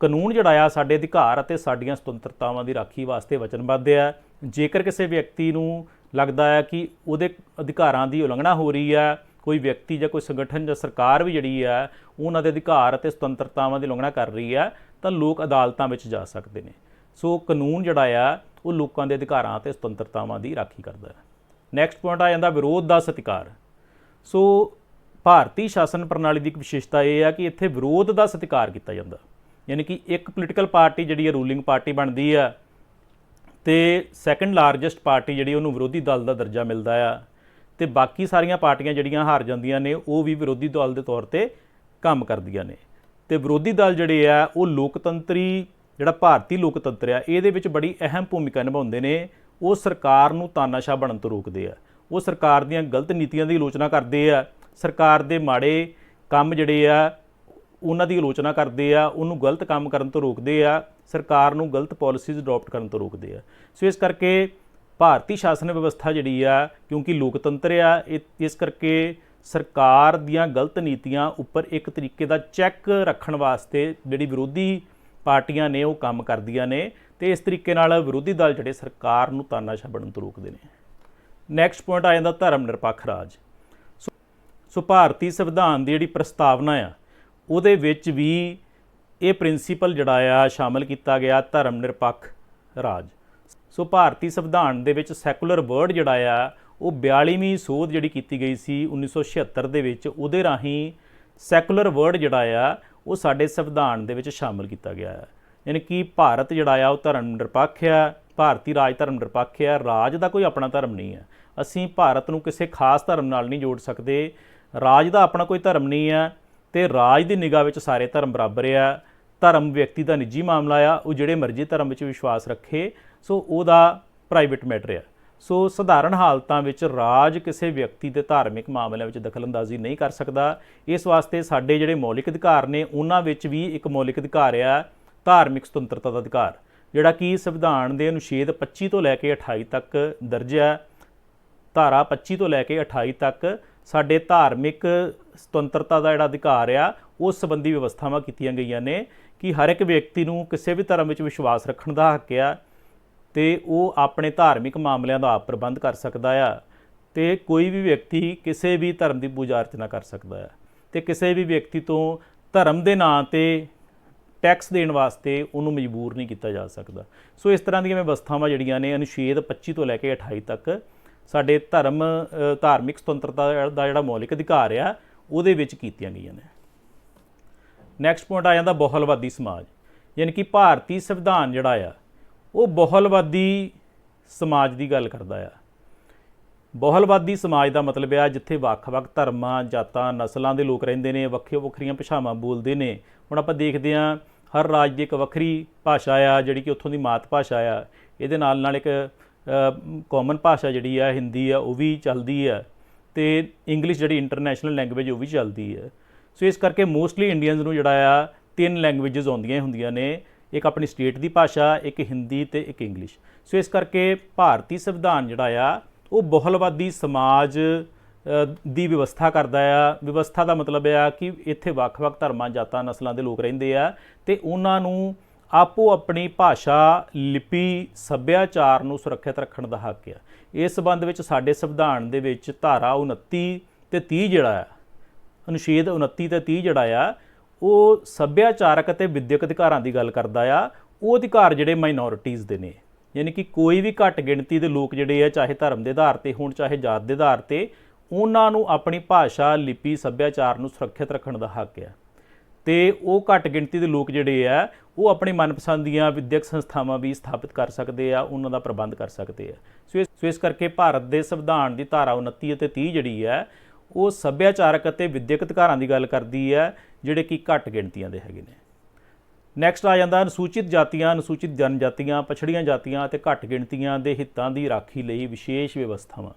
ਕਾਨੂੰਨ ਜਿਹੜਾ ਆ ਸਾਡੇ ਅਧਿਕਾਰ ਅਤੇ ਸਾਡੀਆਂ ਸੁਤੰਤਰਤਾਵਾਂ ਦੀ ਰਾਖੀ ਵਾਸਤੇ ਵਚਨਬੱਧ ਹੈ ਜੇਕਰ ਕਿਸੇ ਵਿਅਕਤੀ ਨੂੰ ਲੱਗਦਾ ਹੈ ਕਿ ਉਹਦੇ ਅਧਿਕਾਰਾਂ ਦੀ ਉਲੰਘਣਾ ਹੋ ਰਹੀ ਹੈ ਕੋਈ ਵਿਅਕਤੀ ਜਾਂ ਕੋਈ ਸੰਗਠਨ ਜਾਂ ਸਰਕਾਰ ਵੀ ਜਿਹੜੀ ਹੈ ਉਹਨਾਂ ਦੇ ਅਧਿਕਾਰ ਅਤੇ ਸੁਤੰਤਰਤਾਵਾਂ ਦੀ ਉਲੰਘਣਾ ਕਰ ਰਹੀ ਹੈ ਤਾਂ ਲੋਕ ਅਦਾਲਤਾਂ ਵਿੱਚ ਜਾ ਸਕਦੇ ਨੇ। ਸੋ ਕਾਨੂੰਨ ਜਿਹੜਾ ਆ, ਉਹ ਲੋਕਾਂ ਦੇ ਅਧਿਕਾਰਾਂ ਅਤੇ ਸੁਤੰਤਰਤਾਵਾਂ ਦੀ ਰਾਖੀ ਕਰਦਾ ਹੈ। ਨੈਕਸਟ ਪੁਆਇੰਟ ਆ ਜਾਂਦਾ ਵਿਰੋਧ ਦਾ ਸਤਿਕਾਰ। ਸੋ ਭਾਰਤੀ ਸ਼ਾਸਨ ਪ੍ਰਣਾਲੀ ਦੀ ਇੱਕ ਵਿਸ਼ੇਸ਼ਤਾ ਇਹ ਆ ਕਿ ਇੱਥੇ ਵਿਰੋਧ ਦਾ ਸਤਿਕਾਰ ਕੀਤਾ ਜਾਂਦਾ। ਯਾਨੀ ਕਿ ਇੱਕ ਪੋਲੀਟੀਕਲ ਪਾਰਟੀ ਜਿਹੜੀ ਹੈ ਰੂਲਿੰਗ ਪਾਰਟੀ ਬਣਦੀ ਆ ਤੇ ਸੈਕੰਡ ਲਾਰਜੈਸਟ ਪਾਰਟੀ ਜਿਹੜੀ ਉਹਨੂੰ ਵਿਰੋਧੀ ਦਲ ਦਾ ਦਰਜਾ ਮਿਲਦਾ ਆ ਤੇ ਬਾਕੀ ਸਾਰੀਆਂ ਪਾਰਟੀਆਂ ਜਿਹੜੀਆਂ ਹਾਰ ਜਾਂਦੀਆਂ ਨੇ, ਉਹ ਵੀ ਵਿਰੋਧੀ ਦਲ ਦੇ ਤੌਰ ਤੇ ਕੰਮ ਕਰਦੀਆਂ ਨੇ। ਤੇ ਵਿਰੋਧੀ ਦਲ ਜਿਹੜੇ ਆ, ਉਹ ਲੋਕਤੰਤਰੀ, ਜਿਹੜਾ ਭਾਰਤੀ ਲੋਕਤੰਤਰ ਆ, ਇਹਦੇ ਵਿੱਚ ਬੜੀ ਅਹਿਮ ਭੂਮਿਕਾ ਨਿਭਾਉਂਦੇ ਨੇ। ਉਹ ਸਰਕਾਰ ਨੂੰ ਤਾਨਾਸ਼ਾਹ ਬਣਨ ਤੋਂ ਰੋਕਦੇ ਆ। ਉਹ ਸਰਕਾਰ ਦੀਆਂ ਗਲਤ ਨੀਤੀਆਂ ਦੀ ਆਲੋਚਨਾ ਕਰਦੇ ਆ। ਸਰਕਾਰ ਦੇ ਮਾੜੇ ਕੰਮ ਜਿਹੜੇ ਆ ਉਹਨਾਂ ਦੀ ਆਲੋਚਨਾ ਕਰਦੇ ਆ, ਉਹਨੂੰ ਗਲਤ ਕੰਮ ਕਰਨ ਤੋਂ ਰੋਕਦੇ ਆ, ਸਰਕਾਰ ਨੂੰ ਗਲਤ ਪਾਲਿਸੀਜ਼ ਅਡਾਪਟ ਕਰਨ ਤੋਂ ਰੋਕਦੇ ਆ। ਸੋ ਇਸ ਕਰਕੇ ਭਾਰਤੀ ਸ਼ਾਸਨ ਵਿਵਸਥਾ ਜਿਹੜੀ ਆ, ਕਿਉਂਕਿ ਲੋਕਤੰਤਰ ਆ, ਇਹ- ਇਸ ਕਰਕੇ ਸਰਕਾਰ ਦੀਆਂ ਗਲਤ ਨੀਤੀਆਂ ਉੱਪਰ ਇੱਕ ਤਰੀਕੇ ਦਾ ਚੈੱਕ ਰੱਖਣ ਵਾਸਤੇ ਜਿਹੜੀ ਵਿਰੋਧੀ ਪਾਰਟੀਆਂ ਨੇ, ਉਹ ਕੰਮ ਕਰਦੀਆਂ ਨੇ ਤੇ ਇਸ ਤਰੀਕੇ ਨਾਲ ਵਿਰੋਧੀ ਦਲ ਜਿਹੜੇ ਸਰਕਾਰ ਨੂੰ ਤਾਨਾਸ਼ਾਹ ਬਣਨ ਤੋਂ ਰੋਕਦੇ ਨੇ। ਨੈਕਸਟ ਪੁਆਇੰਟ ਆ ਜਾਂਦਾ ਧਰਮ ਨਿਰਪੱਖ ਰਾਜ। ਸੋ- ਸੋ ਭਾਰਤੀ ਸੰਵਿਧਾਨ ਦੀ ਜਿਹੜੀ ਪ੍ਰਸਤਾਵਨਾ ਆ ਉਹਦੇ ਵਿੱਚ ਵੀ ਇਹ ਪ੍ਰਿੰਸੀਪਲ ਜਿਹੜਾ ਆ, ਸ਼ਾਮਲ ਕੀਤਾ ਗਿਆ ਧਰਮ ਨਿਰਪੱਖ ਰਾਜ। ਸੋ ਭਾਰਤੀ ਸੰਵਿਧਾਨ ਦੇ ਵਿੱਚ ਸੈਕੂਲਰ ਵਰਡ ਜਿਹੜਾ ਆ, ਉਹ 42ਵੀਂ ਸੋਧ ਜਿਹੜੀ ਕੀਤੀ ਗਈ ਸੀ 1976 ਦੇ ਵਿੱਚ, ਉਹਦੇ ਰਾਹੀਂ ਸੈਕੂਲਰ ਵਰਡ ਜਿਹੜਾ ਆ, ਉਹ ਸਾਡੇ ਸੰਵਿਧਾਨ ਦੇ ਵਿੱਚ ਸ਼ਾਮਲ ਕੀਤਾ ਗਿਆ। ਹੈ ਯਾਨੀ ਕਿ ਭਾਰਤ ਜਿਹੜਾ ਆ, ਉਹ ਧਰਮ ਨਿਰਪੱਖ ਆ, ਭਾਰਤੀ ਰਾਜ ਧਰਮ ਨਿਰਪੱਖ ਆ, ਰਾਜ ਦਾ ਕੋਈ ਆਪਣਾ ਧਰਮ ਨਹੀਂ ਹੈ ਅਸੀਂ ਭਾਰਤ ਨੂੰ ਕਿਸੇ ਖਾਸ ਧਰਮ ਨਾਲ ਨਹੀਂ ਜੋੜ ਸਕਦੇ, ਰਾਜ ਦਾ ਆਪਣਾ ਕੋਈ ਧਰਮ ਨਹੀਂ ਹੈ ਤੇ ਰਾਜ ਦੀ ਨਿਗਾਹ ਵਿੱਚ ਸਾਰੇ ਧਰਮ ਬਰਾਬਰ ਆ। ਧਰਮ ਵਿਅਕਤੀ ਦਾ ਨਿੱਜੀ ਮਾਮਲਾ ਆ, ਉਹ ਜਿਹੜੇ ਮਰਜ਼ੀ ਧਰਮ ਵਿੱਚ ਵਿਸ਼ਵਾਸ ਰੱਖੇ, ਸੋ ਉਹਦਾ ਪ੍ਰਾਈਵੇਟ ਮੈਟਰ ਆ। ਸੋ ਸਧਾਰਨ ਹਾਲਤਾਂ ਵਿੱਚ ਰਾਜ ਕਿਸੇ ਵਿਅਕਤੀ ਦੇ ਧਾਰਮਿਕ ਮਾਮਲਿਆਂ ਵਿੱਚ ਦਖਲਅੰਦਾਜ਼ੀ ਨਹੀਂ ਕਰ ਸਕਦਾ। ਇਸ ਵਾਸਤੇ ਸਾਡੇ ਜਿਹੜੇ ਮੌਲਿਕ ਅਧਿਕਾਰ ਨੇ, ਉਹਨਾਂ ਵਿੱਚ ਵੀ ਇੱਕ ਮੌਲਿਕ ਅਧਿਕਾਰ ਆ, ਧਾਰਮਿਕ ਸੁਤੰਤਰਤਾ ਦਾ ਅਧਿਕਾਰ, ਜਿਹੜਾ ਕਿ ਸੰਵਿਧਾਨ ਦੇ ਅਨੁਛੇਦ 25 ਤੋਂ ਲੈ ਕੇ 28 ਤੱਕ ਦਰਜ ਹੈ ਧਾਰਾ 25 ਤੋਂ ਲੈ ਕੇ 28 ਤੱਕ ਸਾਡੇ ਧਾਰਮਿਕ ਸੁਤੰਤਰਤਾ ਦਾ ਜਿਹੜਾ ਅਧਿਕਾਰ ਆ, ਉਸ ਸੰਬੰਧੀ ਵਿਵਸਥਾਵਾਂ ਕੀਤੀਆਂ ਗਈਆਂ ਨੇ ਕਿ ਹਰ ਇੱਕ ਵਿਅਕਤੀ ਨੂੰ ਕਿਸੇ ਵੀ ਧਰਮ ਵਿੱਚ ਵਿਸ਼ਵਾਸ ਰੱਖਣ ਦਾ ਹੱਕ ਆ ਤੇ ਉਹ ਆਪਣੇ ਧਾਰਮਿਕ ਮਾਮਲਿਆਂ ਦਾ ਆਪ ਪ੍ਰਬੰਧ ਕਰ ਸਕਦਾ ਆ ਤੇ ਕੋਈ ਵੀ ਵਿਅਕਤੀ ਕਿਸੇ ਵੀ ਧਰਮ ਦੀ ਪੂਜਾ ਅਰਚਨਾ ਕਰ ਸਕਦਾ ਆ। ਤੇ ਕਿਸੇ ਵੀ ਵਿਅਕਤੀ ਤੋਂ ਧਰਮ ਦੇ ਨਾਂ ਤੇ ਟੈਕਸ ਦੇਣ ਵਾਸਤੇ ਉਹਨੂੰ ਮਜਬੂਰ ਨਹੀਂ ਕੀਤਾ ਜਾ ਸਕਦਾ। ਸੋ ਇਸ ਤਰ੍ਹਾਂ ਦੀਆਂ ਵਿਵਸਥਾਵਾਂ ਜਿਹੜੀਆਂ ਨੇ ਅਨੁਛੇਦ 25 ਤੋਂ ਲੈ ਕੇ 28 ਤੱਕ ਸਾਡੇ ਧਰਮ ਧਾਰਮਿਕ ਸੁਤੰਤਰਤਾ ਦਾ ਜਿਹੜਾ ਮੌਲਿਕ ਅਧਿਕਾਰ ਆ, ਉਹਦੇ ਵਿੱਚ ਕੀਤੀਆਂ ਗਈਆਂ ਨੇ। ਨੈਕਸਟ ਪੁਆਇੰਟ ਆ ਜਾਂਦਾ ਬਹੁਲਵਾਦੀ ਸਮਾਜ। ਯਾਨੀ ਕਿ ਭਾਰਤੀ ਸੰਵਿਧਾਨ ਜਿਹੜਾ ਆ, ਉਹ ਬਹੁਲਵਾਦੀ ਸਮਾਜ ਦੀ ਗੱਲ ਕਰਦਾ ਆ। ਬਹੁਲਵਾਦੀ ਸਮਾਜ ਦਾ ਮਤਲਬ ਆ, ਜਿੱਥੇ ਵੱਖ-ਵੱਖ ਧਰਮਾਂ, ਜਾਤਾਂ, ਨਸਲਾਂ ਦੇ ਲੋਕ ਰਹਿੰਦੇ ਨੇ ਵੱਖੋ ਵੱਖਰੀਆਂ ਭਾਸ਼ਾਵਾਂ ਬੋਲਦੇ ਨੇ। ਹੁਣ ਆਪਾਂ ਦੇਖਦੇ ਆ ਹਰ ਰਾਜ ਦੀ ਇੱਕ ਵੱਖਰੀ ਭਾਸ਼ਾ ਆ, ਜਿਹੜੀ ਕਿ ਉੱਥੋਂ ਦੀ ਮਾਤ ਭਾਸ਼ਾ ਆ, ਇਹਦੇ ਨਾਲ ਨਾਲ ਇੱਕ ਕਾਮਨ ਭਾਸ਼ਾ ਜਿਹੜੀ ਆ, ਹਿੰਦੀ ਆ, ਉਹ ਵੀ ਚੱਲਦੀ ਆ ਤੇ ਇੰਗਲਿਸ਼ ਜਿਹੜੀ ਇੰਟਰਨੈਸ਼ਨਲ ਲੈਂਗੁਏਜ ਉਹ ਵੀ ਚੱਲਦੀ ਹੈ ਸੋ ਇਸ ਕਰਕੇ ਮੋਸਟਲੀ ਇੰਡੀਅਨਸ ਨੂੰ ਜਿਹੜਾ ਆ, ਤਿੰਨ ਲੈਂਗੁਏਜਸ ਆਉਂਦੀਆਂ ਹੀ ਹੁੰਦੀਆਂ ਨੇ। ਇੱਕ ਆਪਣੀ ਸਟੇਟ ਦੀ ਭਾਸ਼ਾ, ਇੱਕ ਹਿੰਦੀ ਤੇ ਇੱਕ ਇੰਗਲਿਸ਼ ਸੋ ਇਸ ਕਰਕੇ ਭਾਰਤੀ ਸੰਵਿਧਾਨ ਜਿਹੜਾ ਆ, ਉਹ ਬਹੁਲਵਾਦੀ ਸਮਾਜ ਦੀ ਵਿਵਸਥਾ ਕਰਦਾ ਆ। ਵਿਵਸਥਾ ਦਾ ਮਤਲਬ ਆ ਕਿ ਇੱਥੇ ਵੱਖ-ਵੱਖ ਧਰਮਾਂ, ਜਾਤਾਂ, ਨਸਲਾਂ ਦੇ ਲੋਕ ਰਹਿੰਦੇ ਆ ਤੇ ਉਹਨਾਂ ਨੂੰ ਆਪੋ ਆਪਣੀ ਭਾਸ਼ਾ, ਲਿਪੀ, ਸੱਭਿਆਚਾਰ ਨੂੰ ਸੁਰੱਖਿਅਤ ਰੱਖਣ ਦਾ ਹੱਕ ਆ। ਇਸ ਸੰਬੰਧ ਵਿੱਚ ਸਾਡੇ ਸੰਵਿਧਾਨ ਦੇ ਵਿੱਚ ਧਾਰਾ 29 ਤੇ 30 ਜਿਹੜਾ ਆ, ਅਨੁਛੇਦ 29 ਤੇ 30 ਜਿਹੜਾ ਆ, ਉਹ ਸੱਭਿਆਚਾਰਕ ਅਤੇ ਵਿਦਿਅਕ ਅਧਿਕਾਰਾਂ ਦੀ ਗੱਲ ਕਰਦਾ ਆ। ਉਹ ਅਧਿਕਾਰ ਜਿਹੜੇ ਮਾਈਨੋਰਿਟੀਜ਼ ਦੇ ਨੇ। ਯਾਨੀ ਕਿ ਕੋਈ ਵੀ ਘੱਟ ਗਿਣਤੀ ਦੇ ਲੋਕ ਜਿਹੜੇ ਆ, ਚਾਹੇ ਧਰਮ ਦੇ ਆਧਾਰ ਤੇ ਹੋਣ, ਚਾਹੇ ਜਾਤ ਦੇ ਆਧਾਰ ਤੇ, ਉਹਨਾਂ ਨੂੰ ਆਪਣੀ ਭਾਸ਼ਾ, ਲਿਪੀ, ਸੱਭਿਆਚਾਰ ਨੂੰ ਸੁਰੱਖਿਅਤ ਰੱਖਣ ਦਾ ਹੱਕ ਆ। ਤੇ ਉਹ ਘੱਟ ਗਿਣਤੀ ਦੇ ਲੋਕ ਜਿਹੜੇ ਆ, ਉਹ ਆਪਣੇ ਮਨਪਸੰਦ ਦੀਆਂ ਵਿਦਿਅਕ ਸੰਸਥਾਵਾਂ ਵੀ ਸਥਾਪਿਤ ਕਰ ਸਕਦੇ ਆ, ਉਹਨਾਂ ਦਾ ਪ੍ਰਬੰਧ ਕਰ ਸਕਦੇ ਆ। ਸੋ ਇਸ ਸੋ ਇਸ ਕਰਕੇ ਭਾਰਤ ਦੇ ਸੰਵਿਧਾਨ ਦੀ ਧਾਰਾ 29 ਅਤੇ 30 ਜਿਹੜੀ ਹੈ ਉਹ ਸੱਭਿਆਚਾਰਕ ਅਤੇ ਵਿਦਿਅਕ ਅਧਿਕਾਰਾਂ ਦੀ ਗੱਲ ਕਰਦੀ ਹੈ ਜਿਹੜੇ ਕਿ ਘੱਟ ਗਿਣਤੀਆਂ ਦੇ ਹੈਗੇ ਨੇ। ਨੈਕਸਟ ਆ ਜਾਂਦਾ ਅਨੁਸੂਚਿਤ ਜਾਤੀਆਂ, ਅਨੁਸੂਚਿਤ ਜਨਜਾਤੀਆਂ, ਪਛੜੀਆਂ ਜਾਤੀਆਂ ਅਤੇ ਘੱਟ ਗਿਣਤੀਆਂ ਦੇ ਹਿੱਤਾਂ ਦੀ ਰਾਖੀ ਲਈ ਵਿਸ਼ੇਸ਼ ਵਿਵਸਥਾਵਾਂ।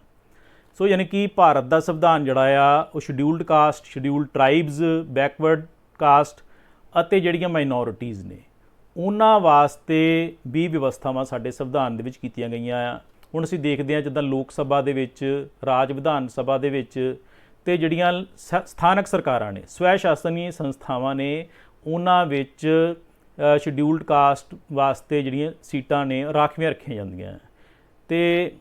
ਸੋ ਯਾਨੀ ਕਿ ਭਾਰਤ ਦਾ ਸੰਵਿਧਾਨ ਜਿਹੜਾ ਆ, ਉਹ scheduled caste scheduled tribes backward caste ਅਤੇ ਜਿਹੜੀਆਂ ਮਾਈਨੋਰਿਟੀਜ਼ ਨੇ, ਉਹਨਾਂ ਵਾਸਤੇ ਵੀ ਵਿਵਸਥਾਵਾਂ ਸਾਡੇ ਸੰਵਿਧਾਨ ਦੇ ਵਿੱਚ ਕੀਤੀਆਂ ਗਈਆਂ ਆ। ਹੁਣ ਅਸੀਂ ਦੇਖਦੇ ਹਾਂ ਜਿੱਦਾਂ ਲੋਕ ਸਭਾ ਦੇ ਵਿੱਚ, ਰਾਜ ਵਿਧਾਨ ਸਭਾ ਦੇ ਵਿੱਚ ਤੇ ਜਿਹੜੀਆਂ ਸ- ਸਥਾਨਕ ਸਰਕਾਰਾਂ ਨੇ, ਸਵੈ ਸ਼ਾਸਨੀ ਸੰਸਥਾਵਾਂ ਨੇ, ਉਹਨਾਂ ਵਿੱਚ ਸ਼ਡਿਊਲਡ ਕਾਸਟ ਵਾਸਤੇ ਜਿਹੜੀਆਂ ਸੀਟਾਂ ਨੇ, ਰਾਖਵੀਆਂ ਰੱਖੀਆਂ ਜਾਂਦੀਆਂ ਤੇ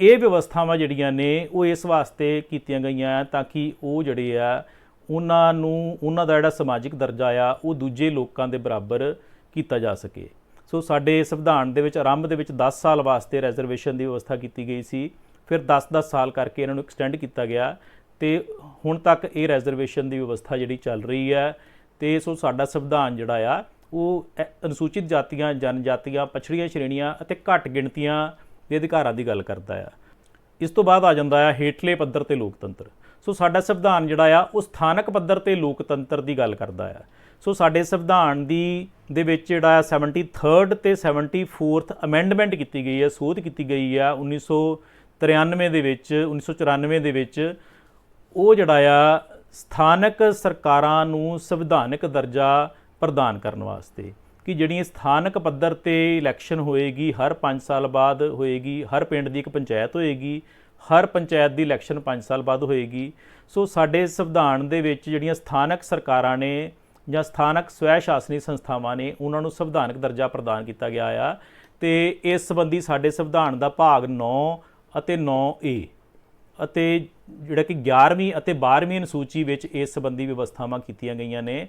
ਇਹ ਵਿਵਸਥਾਵਾਂ ਜਿਹੜੀਆਂ ਨੇ, ਉਹ ਇਸ ਵਾਸਤੇ ਕੀਤੀਆਂ ਗਈਆਂ ਆ ਤਾਂ ਕਿ ਉਹ ਜਿਹੜੇ ਆ ਉਹਨਾਂ ਨੂੰ, ਉਹਨਾਂ ਦਾ ਜਿਹੜਾ ਸਮਾਜਿਕ ਦਰਜਾ ਆ, ਉਹ ਦੂਜੇ ਲੋਕਾਂ ਦੇ ਬਰਾਬਰ ਕੀਤਾ ਜਾ ਸਕੇ। ਸੋ ਸਾਡੇ ਸੰਵਿਧਾਨ ਦੇ ਵਿੱਚ, ਆਰੰਭ ਦੇ ਵਿੱਚ 10 ਸਾਲ ਵਾਸਤੇ ਰਿਜ਼ਰਵੇਸ਼ਨ ਦੀ ਵਿਵਸਥਾ ਕੀਤੀ ਗਈ ਸੀ। ਫਿਰ 10-10 ਸਾਲ ਕਰਕੇ ਇਹਨਾਂ ਨੂੰ ਐਕਸਟੈਂਡ ਕੀਤਾ ਗਿਆ ਤੇ ਹੁਣ ਤੱਕ ਇਹ ਰਿਜ਼ਰਵੇਸ਼ਨ ਦੀ ਵਿਵਸਥਾ ਜਿਹੜੀ ਚੱਲ ਰਹੀ ਹੈ ਤੇ ਸੋ ਸਾਡਾ ਸੰਵਿਧਾਨ ਜਿਹੜਾ ਆ, ਉਹ ਐ- ਅਨੁਸੂਚਿਤ ਜਾਤੀਆਂ, ਜਨਜਾਤੀਆਂ, ਪਛੜੀਆਂ ਸ਼੍ਰੇਣੀਆਂ ਅਤੇ ਘੱਟ ਗਿਣਤੀਆਂ ਦੇ ਅਧਿਕਾਰਾਂ ਦੀ ਗੱਲ ਕਰਦਾ ਆ। ਇਸ ਤੋਂ ਬਾਅਦ ਆ ਜਾਂਦਾ ਆ ਹੇਠਲੇ ਪੱਧਰ ਤੇ ਲੋਕਤੰਤਰ। ਸੋ ਸਾਡਾ ਸੰਵਿਧਾਨ ਜਿਹੜਾ ਆ, ਉਹ ਸਥਾਨਕ ਪੱਧਰ ਤੇ ਲੋਕਤੰਤਰ ਦੀ ਗੱਲ ਕਰਦਾ ਆ। ਸੋ ਸਾਡੇ ਸੰਵਿਧਾਨ ਦੀ, ਦੇ ਵਿੱਚ ਜਿਹੜਾ ਆ 73rd ਤੇ 74th ਅਮੈਂਡਮੈਂਟ ਕੀਤੀ ਗਈ ਹੈ ਸੋਧ ਕੀਤੀ ਗਈ ਆ 1993 ਦੇ ਵਿੱਚ 1994 ਦੇ ਵਿੱਚ। ਉਹ ਜਿਹੜਾ ਆ, ਸਥਾਨਕ ਸਰਕਾਰਾਂ ਨੂੰ ਸੰਵਿਧਾਨਕ ਦਰਜਾ ਪ੍ਰਦਾਨ ਕਰਨ ਵਾਸਤੇ ਕਿ ਜਿਹੜੀਆਂ ਸਥਾਨਕ ਪੱਧਰ ਤੇ ਇਲੈਕਸ਼ਨ ਹੋਏਗੀ, ਹਰ 5 ਸਾਲ ਬਾਅਦ ਹੋਏਗੀ, ਹਰ ਪਿੰਡ ਦੀ ਇੱਕ ਪੰਚਾਇਤ ਹੋਏਗੀ ਹਰ ਪੰਚਾਇਤ ਦੀ ਇਲੈਕਸ਼ਨ 5 ਸਾਲ ਬਾਅਦ ਹੋਏਗੀ। ਸੋ ਸਾਡੇ ਸੰਵਿਧਾਨ ਦੇ ਵਿੱਚ ਜਿਹੜੀਆਂ ਸਥਾਨਕ ਸਰਕਾਰਾਂ ਨੇ ਜਾਂ ਸਥਾਨਕ ਸਵੈ ਸ਼ਾਸਨੀ ਸੰਸਥਾਵਾਂ ਨੇ, ਉਹਨਾਂ ਨੂੰ ਸੰਵਿਧਾਨਕ ਦਰਜਾ ਪ੍ਰਦਾਨ ਕੀਤਾ ਗਿਆ ਆ। ਤੇ ਇਸ ਸੰਬੰਧੀ ਸਾਡੇ ਸੰਵਿਧਾਨ ਦਾ ਭਾਗ 9 ਅਤੇ 9A ਅਤੇ ਜਿਹੜਾ ਕਿ 11ਵੀਂ ਅਤੇ 12ਵੀਂ ਅਨੁਸੂਚੀ ਵਿੱਚ ਇਸ ਸੰਬੰਧੀ ਵਿਵਸਥਾਵਾਂ ਕੀਤੀਆਂ ਗਈਆਂ ਨੇ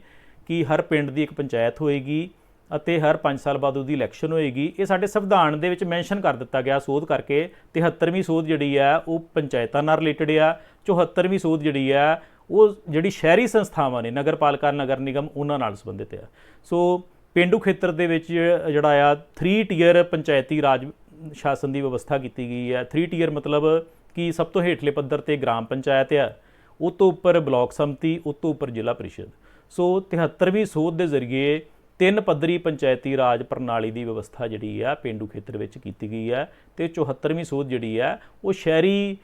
ਕਿ ਹਰ ਪਿੰਡ ਦੀ ਇੱਕ ਪੰਚਾਇਤ ਹੋਏਗੀ। ਅਤੇ ਹਰ 5 ਸਾਲ ਬਾਅਦ ਉਹਦੀ ਇਲੈਕਸ਼ਨ ਹੋਏਗੀ, ਇਹ ਸਾਡੇ ਸੰਵਿਧਾਨ ਦੇ ਵਿੱਚ ਮੈਂਸ਼ਨ ਕਰ ਦਿੱਤਾ ਗਿਆ ਸੋਧ ਕਰਕੇ 73ਵੀਂ ਸੋਧ ਜਿਹੜੀ ਆ ਉਹ ਪੰਚਾਇਤਾਂ ਨਾਲ ਰਿਲੇਟਡ ਆ 74ਵੀਂ ਸੋਧ ਜਿਹੜੀ ਆ ਉਹ ਜਿਹੜੀ ਸ਼ਹਿਰੀ ਸੰਸਥਾਵਾਂ ਨੇ, ਨਗਰਪਾਲਿਕਾ, ਨਗਰ ਨਿਗਮ, ਉਹਨਾਂ ਨਾਲ ਸੰਬੰਧਿਤ ਆ। ਸੋ ਪਿੰਡੂ ਖੇਤਰ ਦੇ ਵਿੱਚ ਜਿਹੜਾ ਆ 3 ਟੀਅਰ ਪੰਚਾਇਤੀ ਰਾਜ ਸ਼ਾਸਨ ਦੀ ਵਿਵਸਥਾ ਕੀਤੀ ਗਈ ਹੈ। 3 ਟੀਅਰ ਮਤਲਬ ਕਿ ਸਭ ਤੋਂ ਹੇਠਲੇ ਪੱਧਰ ਤੇ ਗ੍ਰਾਮ ਪੰਚਾਇਤ ਆ, ਉਹ ਤੋਂ ਉੱਪਰ ਬਲਾਕ ਸੰਮਤੀ, ਉਹ ਤੋਂ ਉੱਪਰ ਜ਼ਿਲ੍ਹਾ ਪਰਿਸ਼ਦ। ਸੋ 73ਵੀਂ ਸੋਧ ਦੇ ਜ਼ਰੀਏ ਤਿੰਨ ਪੱਧਰੀ ਪੰਚਾਇਤੀ ਰਾਜ ਪ੍ਰਣਾਲੀ ਦੀ ਵਿਵਸਥਾ ਜਿਹੜੀ ਆ ਪਿੰਡੂ ਖੇਤਰ ਵਿੱਚ ਕੀਤੀ ਗਈ ਹੈ ਤੇ 74ਵੀਂ ਸੋਧ ਜਿਹੜੀ ਆ ਉਹ ਸ਼ਹਿਰੀ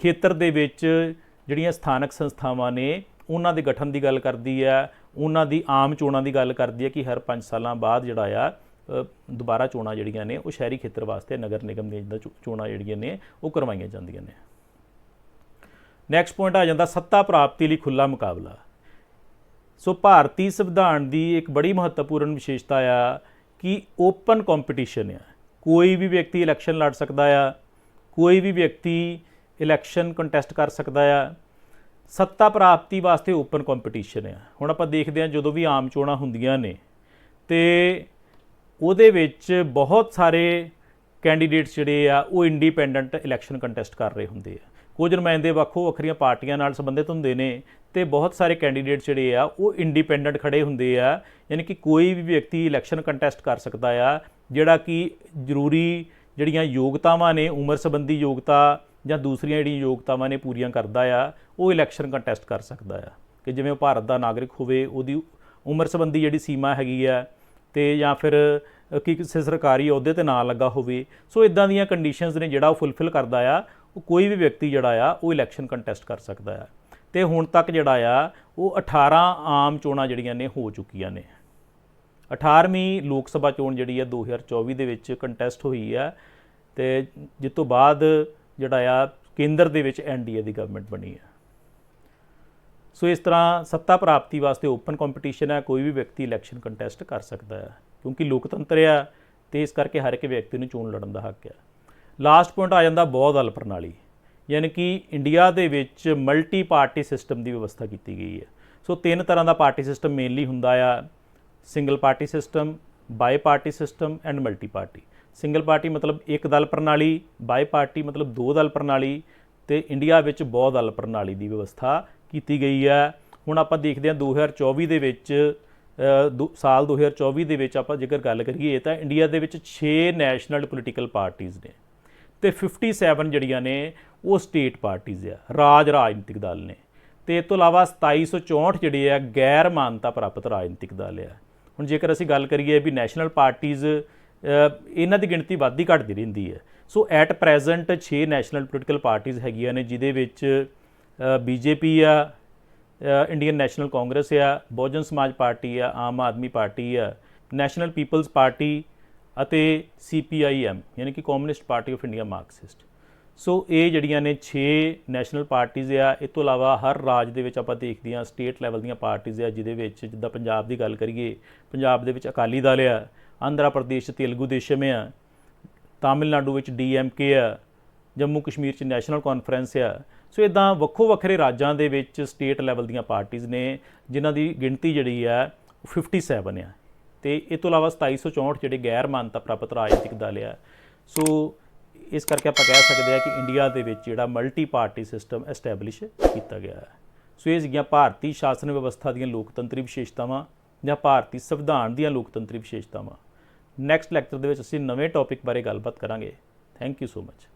ਖੇਤਰ ਦੇ ਵਿੱਚ ਜਿਹੜੀਆਂ ਸਥਾਨਕ ਸੰਸਥਾਵਾਂ ਨੇ ਉਹਨਾਂ ਦੇ ਗਠਨ ਦੀ ਗੱਲ ਕਰਦੀ ਹੈ, ਉਹਨਾਂ ਦੀ ਆਮ ਚੋਣਾਂ ਦੀ ਗੱਲ ਕਰਦੀ ਹੈ ਕਿ ਹਰ 5 ਸਾਲਾਂ ਬਾਅਦ ਜਿਹੜਾ ਆ ਦੁਬਾਰਾ ਚੋਣਾਂ ਜਿਹੜੀਆਂ ਨੇ ਉਹ ਸ਼ਹਿਰੀ ਖੇਤਰ ਵਾਸਤੇ ਨਗਰ ਨਿਗਮ ਦੀਆਂ ਜਿੱਦਾਂ ਚੋਣਾਂ ਜਿਹੜੀਆਂ ਨੇ ਉਹ ਕਰਵਾਈਆਂ ਜਾਂਦੀਆਂ ਨੇ। ਨੈਕਸਟ ਪੁਆਇੰਟ ਆ ਜਾਂਦਾ ਸੱਤਾ ਪ੍ਰਾਪਤੀ ਲਈ ਖੁੱਲਾ ਮੁਕਾਬਲਾ। ਸੋ ਭਾਰਤੀ ਸੰਵਿਧਾਨ ਦੀ ਇੱਕ ਬੜੀ ਮਹੱਤਵਪੂਰਨ ਵਿਸ਼ੇਸ਼ਤਾ ਆ ਕਿ ਓਪਨ ਕੰਪੀਟੀਸ਼ਨ ਆ। ਕੋਈ ਵੀ ਵਿਅਕਤੀ ਇਲੈਕਸ਼ਨ ਲੜ ਸਕਦਾ ਆ, ਕੋਈ ਵੀ ਵਿਅਕਤੀ ਇਲੈਕਸ਼ਨ ਕੰਟੈਸਟ ਕਰ ਸਕਦਾ ਆ। ਸੱਤਾ ਪ੍ਰਾਪਤੀ ਵਾਸਤੇ ਓਪਨ ਕੰਪੀਟੀਸ਼ਨ ਆ। ਹੁਣ ਆਪਾਂ ਦੇਖਦੇ ਹਾਂ ਜਦੋਂ ਵੀ ਆਮ ਚੋਣਾਂ ਹੁੰਦੀਆਂ ਨੇ ਤੇ ਉਹਦੇ ਵਿੱਚ ਬਹੁਤ ਸਾਰੇ ਕੈਂਡੀਡੇਟਸ ਜਿਹੜੇ ਆ, ਉਹ ਇੰਡੀਪੈਂਡੈਂਟ ਇਲੈਕਸ਼ਨ ਕੰਟੈਸਟ ਕਰ ਰਹੇ ਹੁੰਦੇ ਆ। ਕੁਝ ਨੁਮਾਇੰਦੇ ਵੱਖੋ ਵੱਖਰੀਆਂ ਪਾਰਟੀਆਂ ਨਾਲ ਸੰਬੰਧਿਤ ਹੁੰਦੇ ਨੇ ਤੇ ਬਹੁਤ ਸਾਰੇ ਕੈਂਡੀਡੇਟਸ ਜਿਹੜੇ ਆ, ਉਹ ਇੰਡੀਪੈਂਡੈਂਟ ਖੜੇ ਹੁੰਦੇ ਆ, ਯਾਨੀ ਕਿ ਕੋਈ ਵੀ ਵਿਅਕਤੀ ਇਲੈਕਸ਼ਨ ਕੰਟੈਸਟ ਕਰ ਸਕਦਾ ਆ, ਜਿਹੜਾ ਕਿ ਜ਼ਰੂਰੀ ਜਿਹੜੀਆਂ ਯੋਗਤਾਵਾਂ ਨੇ, ਉਮਰ ਸੰਬੰਧੀ ਯੋਗਤਾ ਜਾਂ ਦੂਸਰੀਆਂ ਜਿਹੜੀਆਂ ਯੋਗਤਾਵਾਂ ਨੇ ਪੂਰੀਆਂ ਕਰਦਾ ਆ, ਉਹ ਇਲੈਕਸ਼ਨ ਕੰਟੈਸਟ ਕਰ ਸਕਦਾ ਆ। ਕਿ ਜਿਵੇਂ ਉਹ ਭਾਰਤ ਦਾ ਨਾਗਰਿਕ ਹੋਵੇ, ਉਹਦੀ ਉਮਰ ਸੰਬੰਧੀ ਜਿਹੜੀ ਸੀਮਾ ਹੈਗੀ ਆ ਤੇ ਜਾਂ ਫਿਰ ਕਿ ਕਿਸੇ ਸਰਕਾਰੀ ਅਹੁਦੇ ਤੇ ਨਾ ਲੱਗਾ ਹੋਵੇ। ਸੋ ਇਦਾਂ ਦੀਆਂ ਕੰਡੀਸ਼ਨਸ ਨੇ ਜਿਹੜਾ ਉਹ ਫੁੱਲਫਿਲ ਕਰਦਾ ਆ। ਉਹ ਕੋਈ ਵੀ ਵਿਅਕਤੀ ਜਿਹੜਾ ਆ, ਉਹ ਇਲੈਕਸ਼ਨ ਕੰਟੈਸਟ ਕਰ ਸਕਦਾ ਆ। ਤੇ ਹੁਣ ਤੱਕ ਜਿਹੜਾ ਆ, ਉਹ 18 ਆਮ ਚੋਣਾਂ ਜਿਹੜੀਆਂ ਨੇ, ਹੋ ਚੁੱਕੀਆਂ ਨੇ। 18ਵੀਂ ਲੋਕ ਸਭਾ ਚੋਣ ਜਿਹੜੀ ਹੈ 2024 ਦੇ ਵਿੱਚ ਕੰਟੈਸਟ ਹੋਈ ਆ ਤੇ ਜਿਸ ਤੋਂ ਬਾਅਦ ਜਿਹੜਾ ਆ, ਕੇਂਦਰ ਦੇ ਵਿੱਚ ਐਨਡੀਏ ਦੀ ਗਵਰਨਮੈਂਟ ਬਣੀ ਹੈ ਸੋ ਇਸ ਤਰ੍ਹਾਂ ਸੱਤਾ ਪ੍ਰਾਪਤੀ ਵਾਸਤੇ ਓਪਨ ਕੰਪੀਟੀਸ਼ਨ ਹੈ ਕੋਈ ਵੀ ਵਿਅਕਤੀ ਇਲੈਕਸ਼ਨ ਕੰਟੈਸਟ ਕਰ ਸਕਦਾ ਹੈ ਕਿਉਂਕਿ ਲੋਕਤੰਤਰ ਆ ਤੇ ਇਸ ਕਰਕੇ ਹਰ ਇੱਕ ਵਿਅਕਤੀ ਨੂੰ ਚੋਣ ਲੜਨ ਦਾ ਹੱਕ ਹੈ ਲਾਸਟ ਪੁਆਇੰਟ ਆ ਜਾਂਦਾ ਬਹੁ ਦਲ ਪ੍ਰਣਾਲੀ ਯਾਨੀ ਕਿ ਇੰਡੀਆ ਦੇ ਵਿੱਚ ਮਲਟੀ ਪਾਰਟੀ ਸਿਸਟਮ ਦੀ ਵਿਵਸਥਾ ਕੀਤੀ ਗਈ ਹੈ। ਸੋ ਤਿੰਨ ਤਰ੍ਹਾਂ ਦਾ ਪਾਰਟੀ ਸਿਸਟਮ ਮੇਨਲੀ ਹੁੰਦਾ ਆ single party system bi party system and multi party. Single party ਮਤਲਬ ਇੱਕ ਦਲ ਪ੍ਰਣਾਲੀ ਬਾਈ ਪਾਰਟੀ ਮਤਲਬ ਦੋ ਦਲ ਪ੍ਰਣਾਲੀ ਤੇ ਇੰਡੀਆ ਵਿੱਚ ਬਹੁ ਦਲ ਪ੍ਰਣਾਲੀ ਦੀ ਵਿਵਸਥਾ ਕੀਤੀ ਗਈ ਹੈ। ਹੁਣ ਆਪਾਂ ਦੇਖਦੇ ਹਾਂ 2024 ਦੇ ਵਿੱਚ ਅ, ਦੋ- ਸਾਲ 2024 ਦੇ ਵਿੱਚ ਆਪਾਂ ਜੇਕਰ ਗੱਲ ਕਰੀਏ ਤਾਂ ਇੰਡੀਆ ਦੇ ਵਿੱਚ 6 ਨੈਸ਼ਨਲ ਪੋਲੀਟੀਕਲ ਪਾਰਟੀਆਂ ਨੇ। ਤੇ 57 ਜਿਹੜੀਆਂ ਨੇ, ਉਹ ਸਟੇਟ ਪਾਰਟੀਆਂ ਆ, ਰਾਜ ਰਾਜਨੀਤਿਕ ਦਲ ਨੇ। ਤੇ ਇਸ ਤੋਂ ਇਲਾਵਾ 2764 ਜਿਹੜੇ ਆ, ਗੈਰ ਮਾਨਤਾ ਪ੍ਰਾਪਤ ਰਾਜਨੀਤਿਕ ਦਲ ਆ। ਹੁਣ ਜੇਕਰ ਅਸੀਂ ਗੱਲ ਕਰੀਏ ਵੀ ਨੈਸ਼ਨਲ ਪਾਰਟੀਆਂ ਇਹਨਾਂ ਦੀ ਗਿਣਤੀ ਵੱਧਦੀ ਘਟਦੀ ਰਹਿੰਦੀ ਹੈ so at present 6 national political ਪਾਰਟੀਆਂ ਹੈਗੀਆਂ ਨੇ, ਜਿਹਦੇ ਵਿੱਚ ਬੀਜੇਪੀ ਆ ਇੰਡੀਅਨ ਨੈਸ਼ਨਲ ਕਾਂਗਰਸ ਆ, ਬਹੁਜਨ ਸਮਾਜ ਪਾਰਟੀ ਆ, ਆਮ ਆਦਮੀ ਪਾਰਟੀ ਆ ਨੈਸ਼ਨਲ ਪੀਪਲਸ ਪਾਰਟੀ ਅਤੇ ਸੀਪੀਆਈਐਮ ਯਾਨੀ ਕਿ communist party of India Marxist so ਇਹ ਜਿਹੜੀਆਂ ਨੇ 6 ਨੈਸ਼ਨਲ ਪਾਰਟੀਆਂ ਆ ਇਸ ਤੋਂ ਇਲਾਵਾ ਹਰ ਰਾਜ ਦੇ ਵਿੱਚ ਆਪਾਂ ਦੇਖਦੇ ਹਾਂ ਸਟੇਟ ਲੈਵਲ ਦੀਆਂ ਪਾਰਟੀਆਂ ਆ, ਜਿਹਦੇ ਵਿੱਚ ਜਿੱਦਾਂ ਪੰਜਾਬ ਦੀ ਗੱਲ ਕਰੀਏ, ਪੰਜਾਬ ਦੇ ਵਿੱਚ ਅਕਾਲੀ ਦਲ ਆ, ਆਂਧਰਾ ਪ੍ਰਦੇਸ਼ 'ਚ ਤੇਲਗੂ ਦੇਸ਼ਮ ਆ, ਤਾਮਿਲਨਾਡੂ ਵਿੱਚ ਡੀਐਮਕੇ ਆ, ਜੰਮੂ ਕਸ਼ਮੀਰ 'ਚ ਨੈਸ਼ਨਲ ਕਾਨਫਰੰਸ ਆ। ਸੋ ਇਦਾਂ ਵੱਖੋ ਵੱਖਰੇ ਰਾਜਾਂ ਦੇ ਵਿੱਚ ਸਟੇਟ ਲੈਵਲ ਦੀਆਂ ਪਾਰਟੀਆਂ ਨੇ, ਜਿਨ੍ਹਾਂ ਦੀ ਗਿਣਤੀ ਜਿਹੜੀ ਆ, ਉਹ 57 ਆ। ਤੇ ਇਹ ਤੋਂ ਇਲਾਵਾ 2764 ਜਿਹੜੇ ਗੈਰ ਮਾਨਤਾ ਪ੍ਰਾਪਤ ਰਾਜਨੀਤਿਕ ਦਲ ਆ। ਸੋ ਇਸ ਕਰਕੇ ਆਪਾਂ ਕਹਿ ਸਕਦੇ ਆ ਕਿ ਇੰਡੀਆ ਦੇ ਵਿੱਚ ਜਿਹੜਾ ਮਲਟੀ ਪਾਰਟੀ ਸਿਸਟਮ ਐਸਟੈਬਲਿਸ਼ ਕੀਤਾ ਗਿਆ ਹੈ। ਸੋ ਇਹ ਸੀਗੀਆਂ ਭਾਰਤੀ ਸ਼ਾਸਨ ਵਿਵਸਥਾ ਦੀਆਂ ਲੋਕਤੰਤਰੀ ਵਿਸ਼ੇਸ਼ਤਾਵਾਂ ਜਾਂ ਭਾਰਤੀ ਸੰਵਿਧਾਨ ਦੀਆਂ ਲੋਕਤੰਤਰੀ ਵਿਸ਼ੇਸ਼ਤਾਵਾਂ। ਨੈਕਸਟ ਲੈਕਚਰ ਦੇ ਵਿੱਚ ਅਸੀਂ ਨਵੇਂ ਟੌਪਿਕ ਬਾਰੇ ਗੱਲਬਾਤ ਕਰਾਂਗੇ। Thank you so much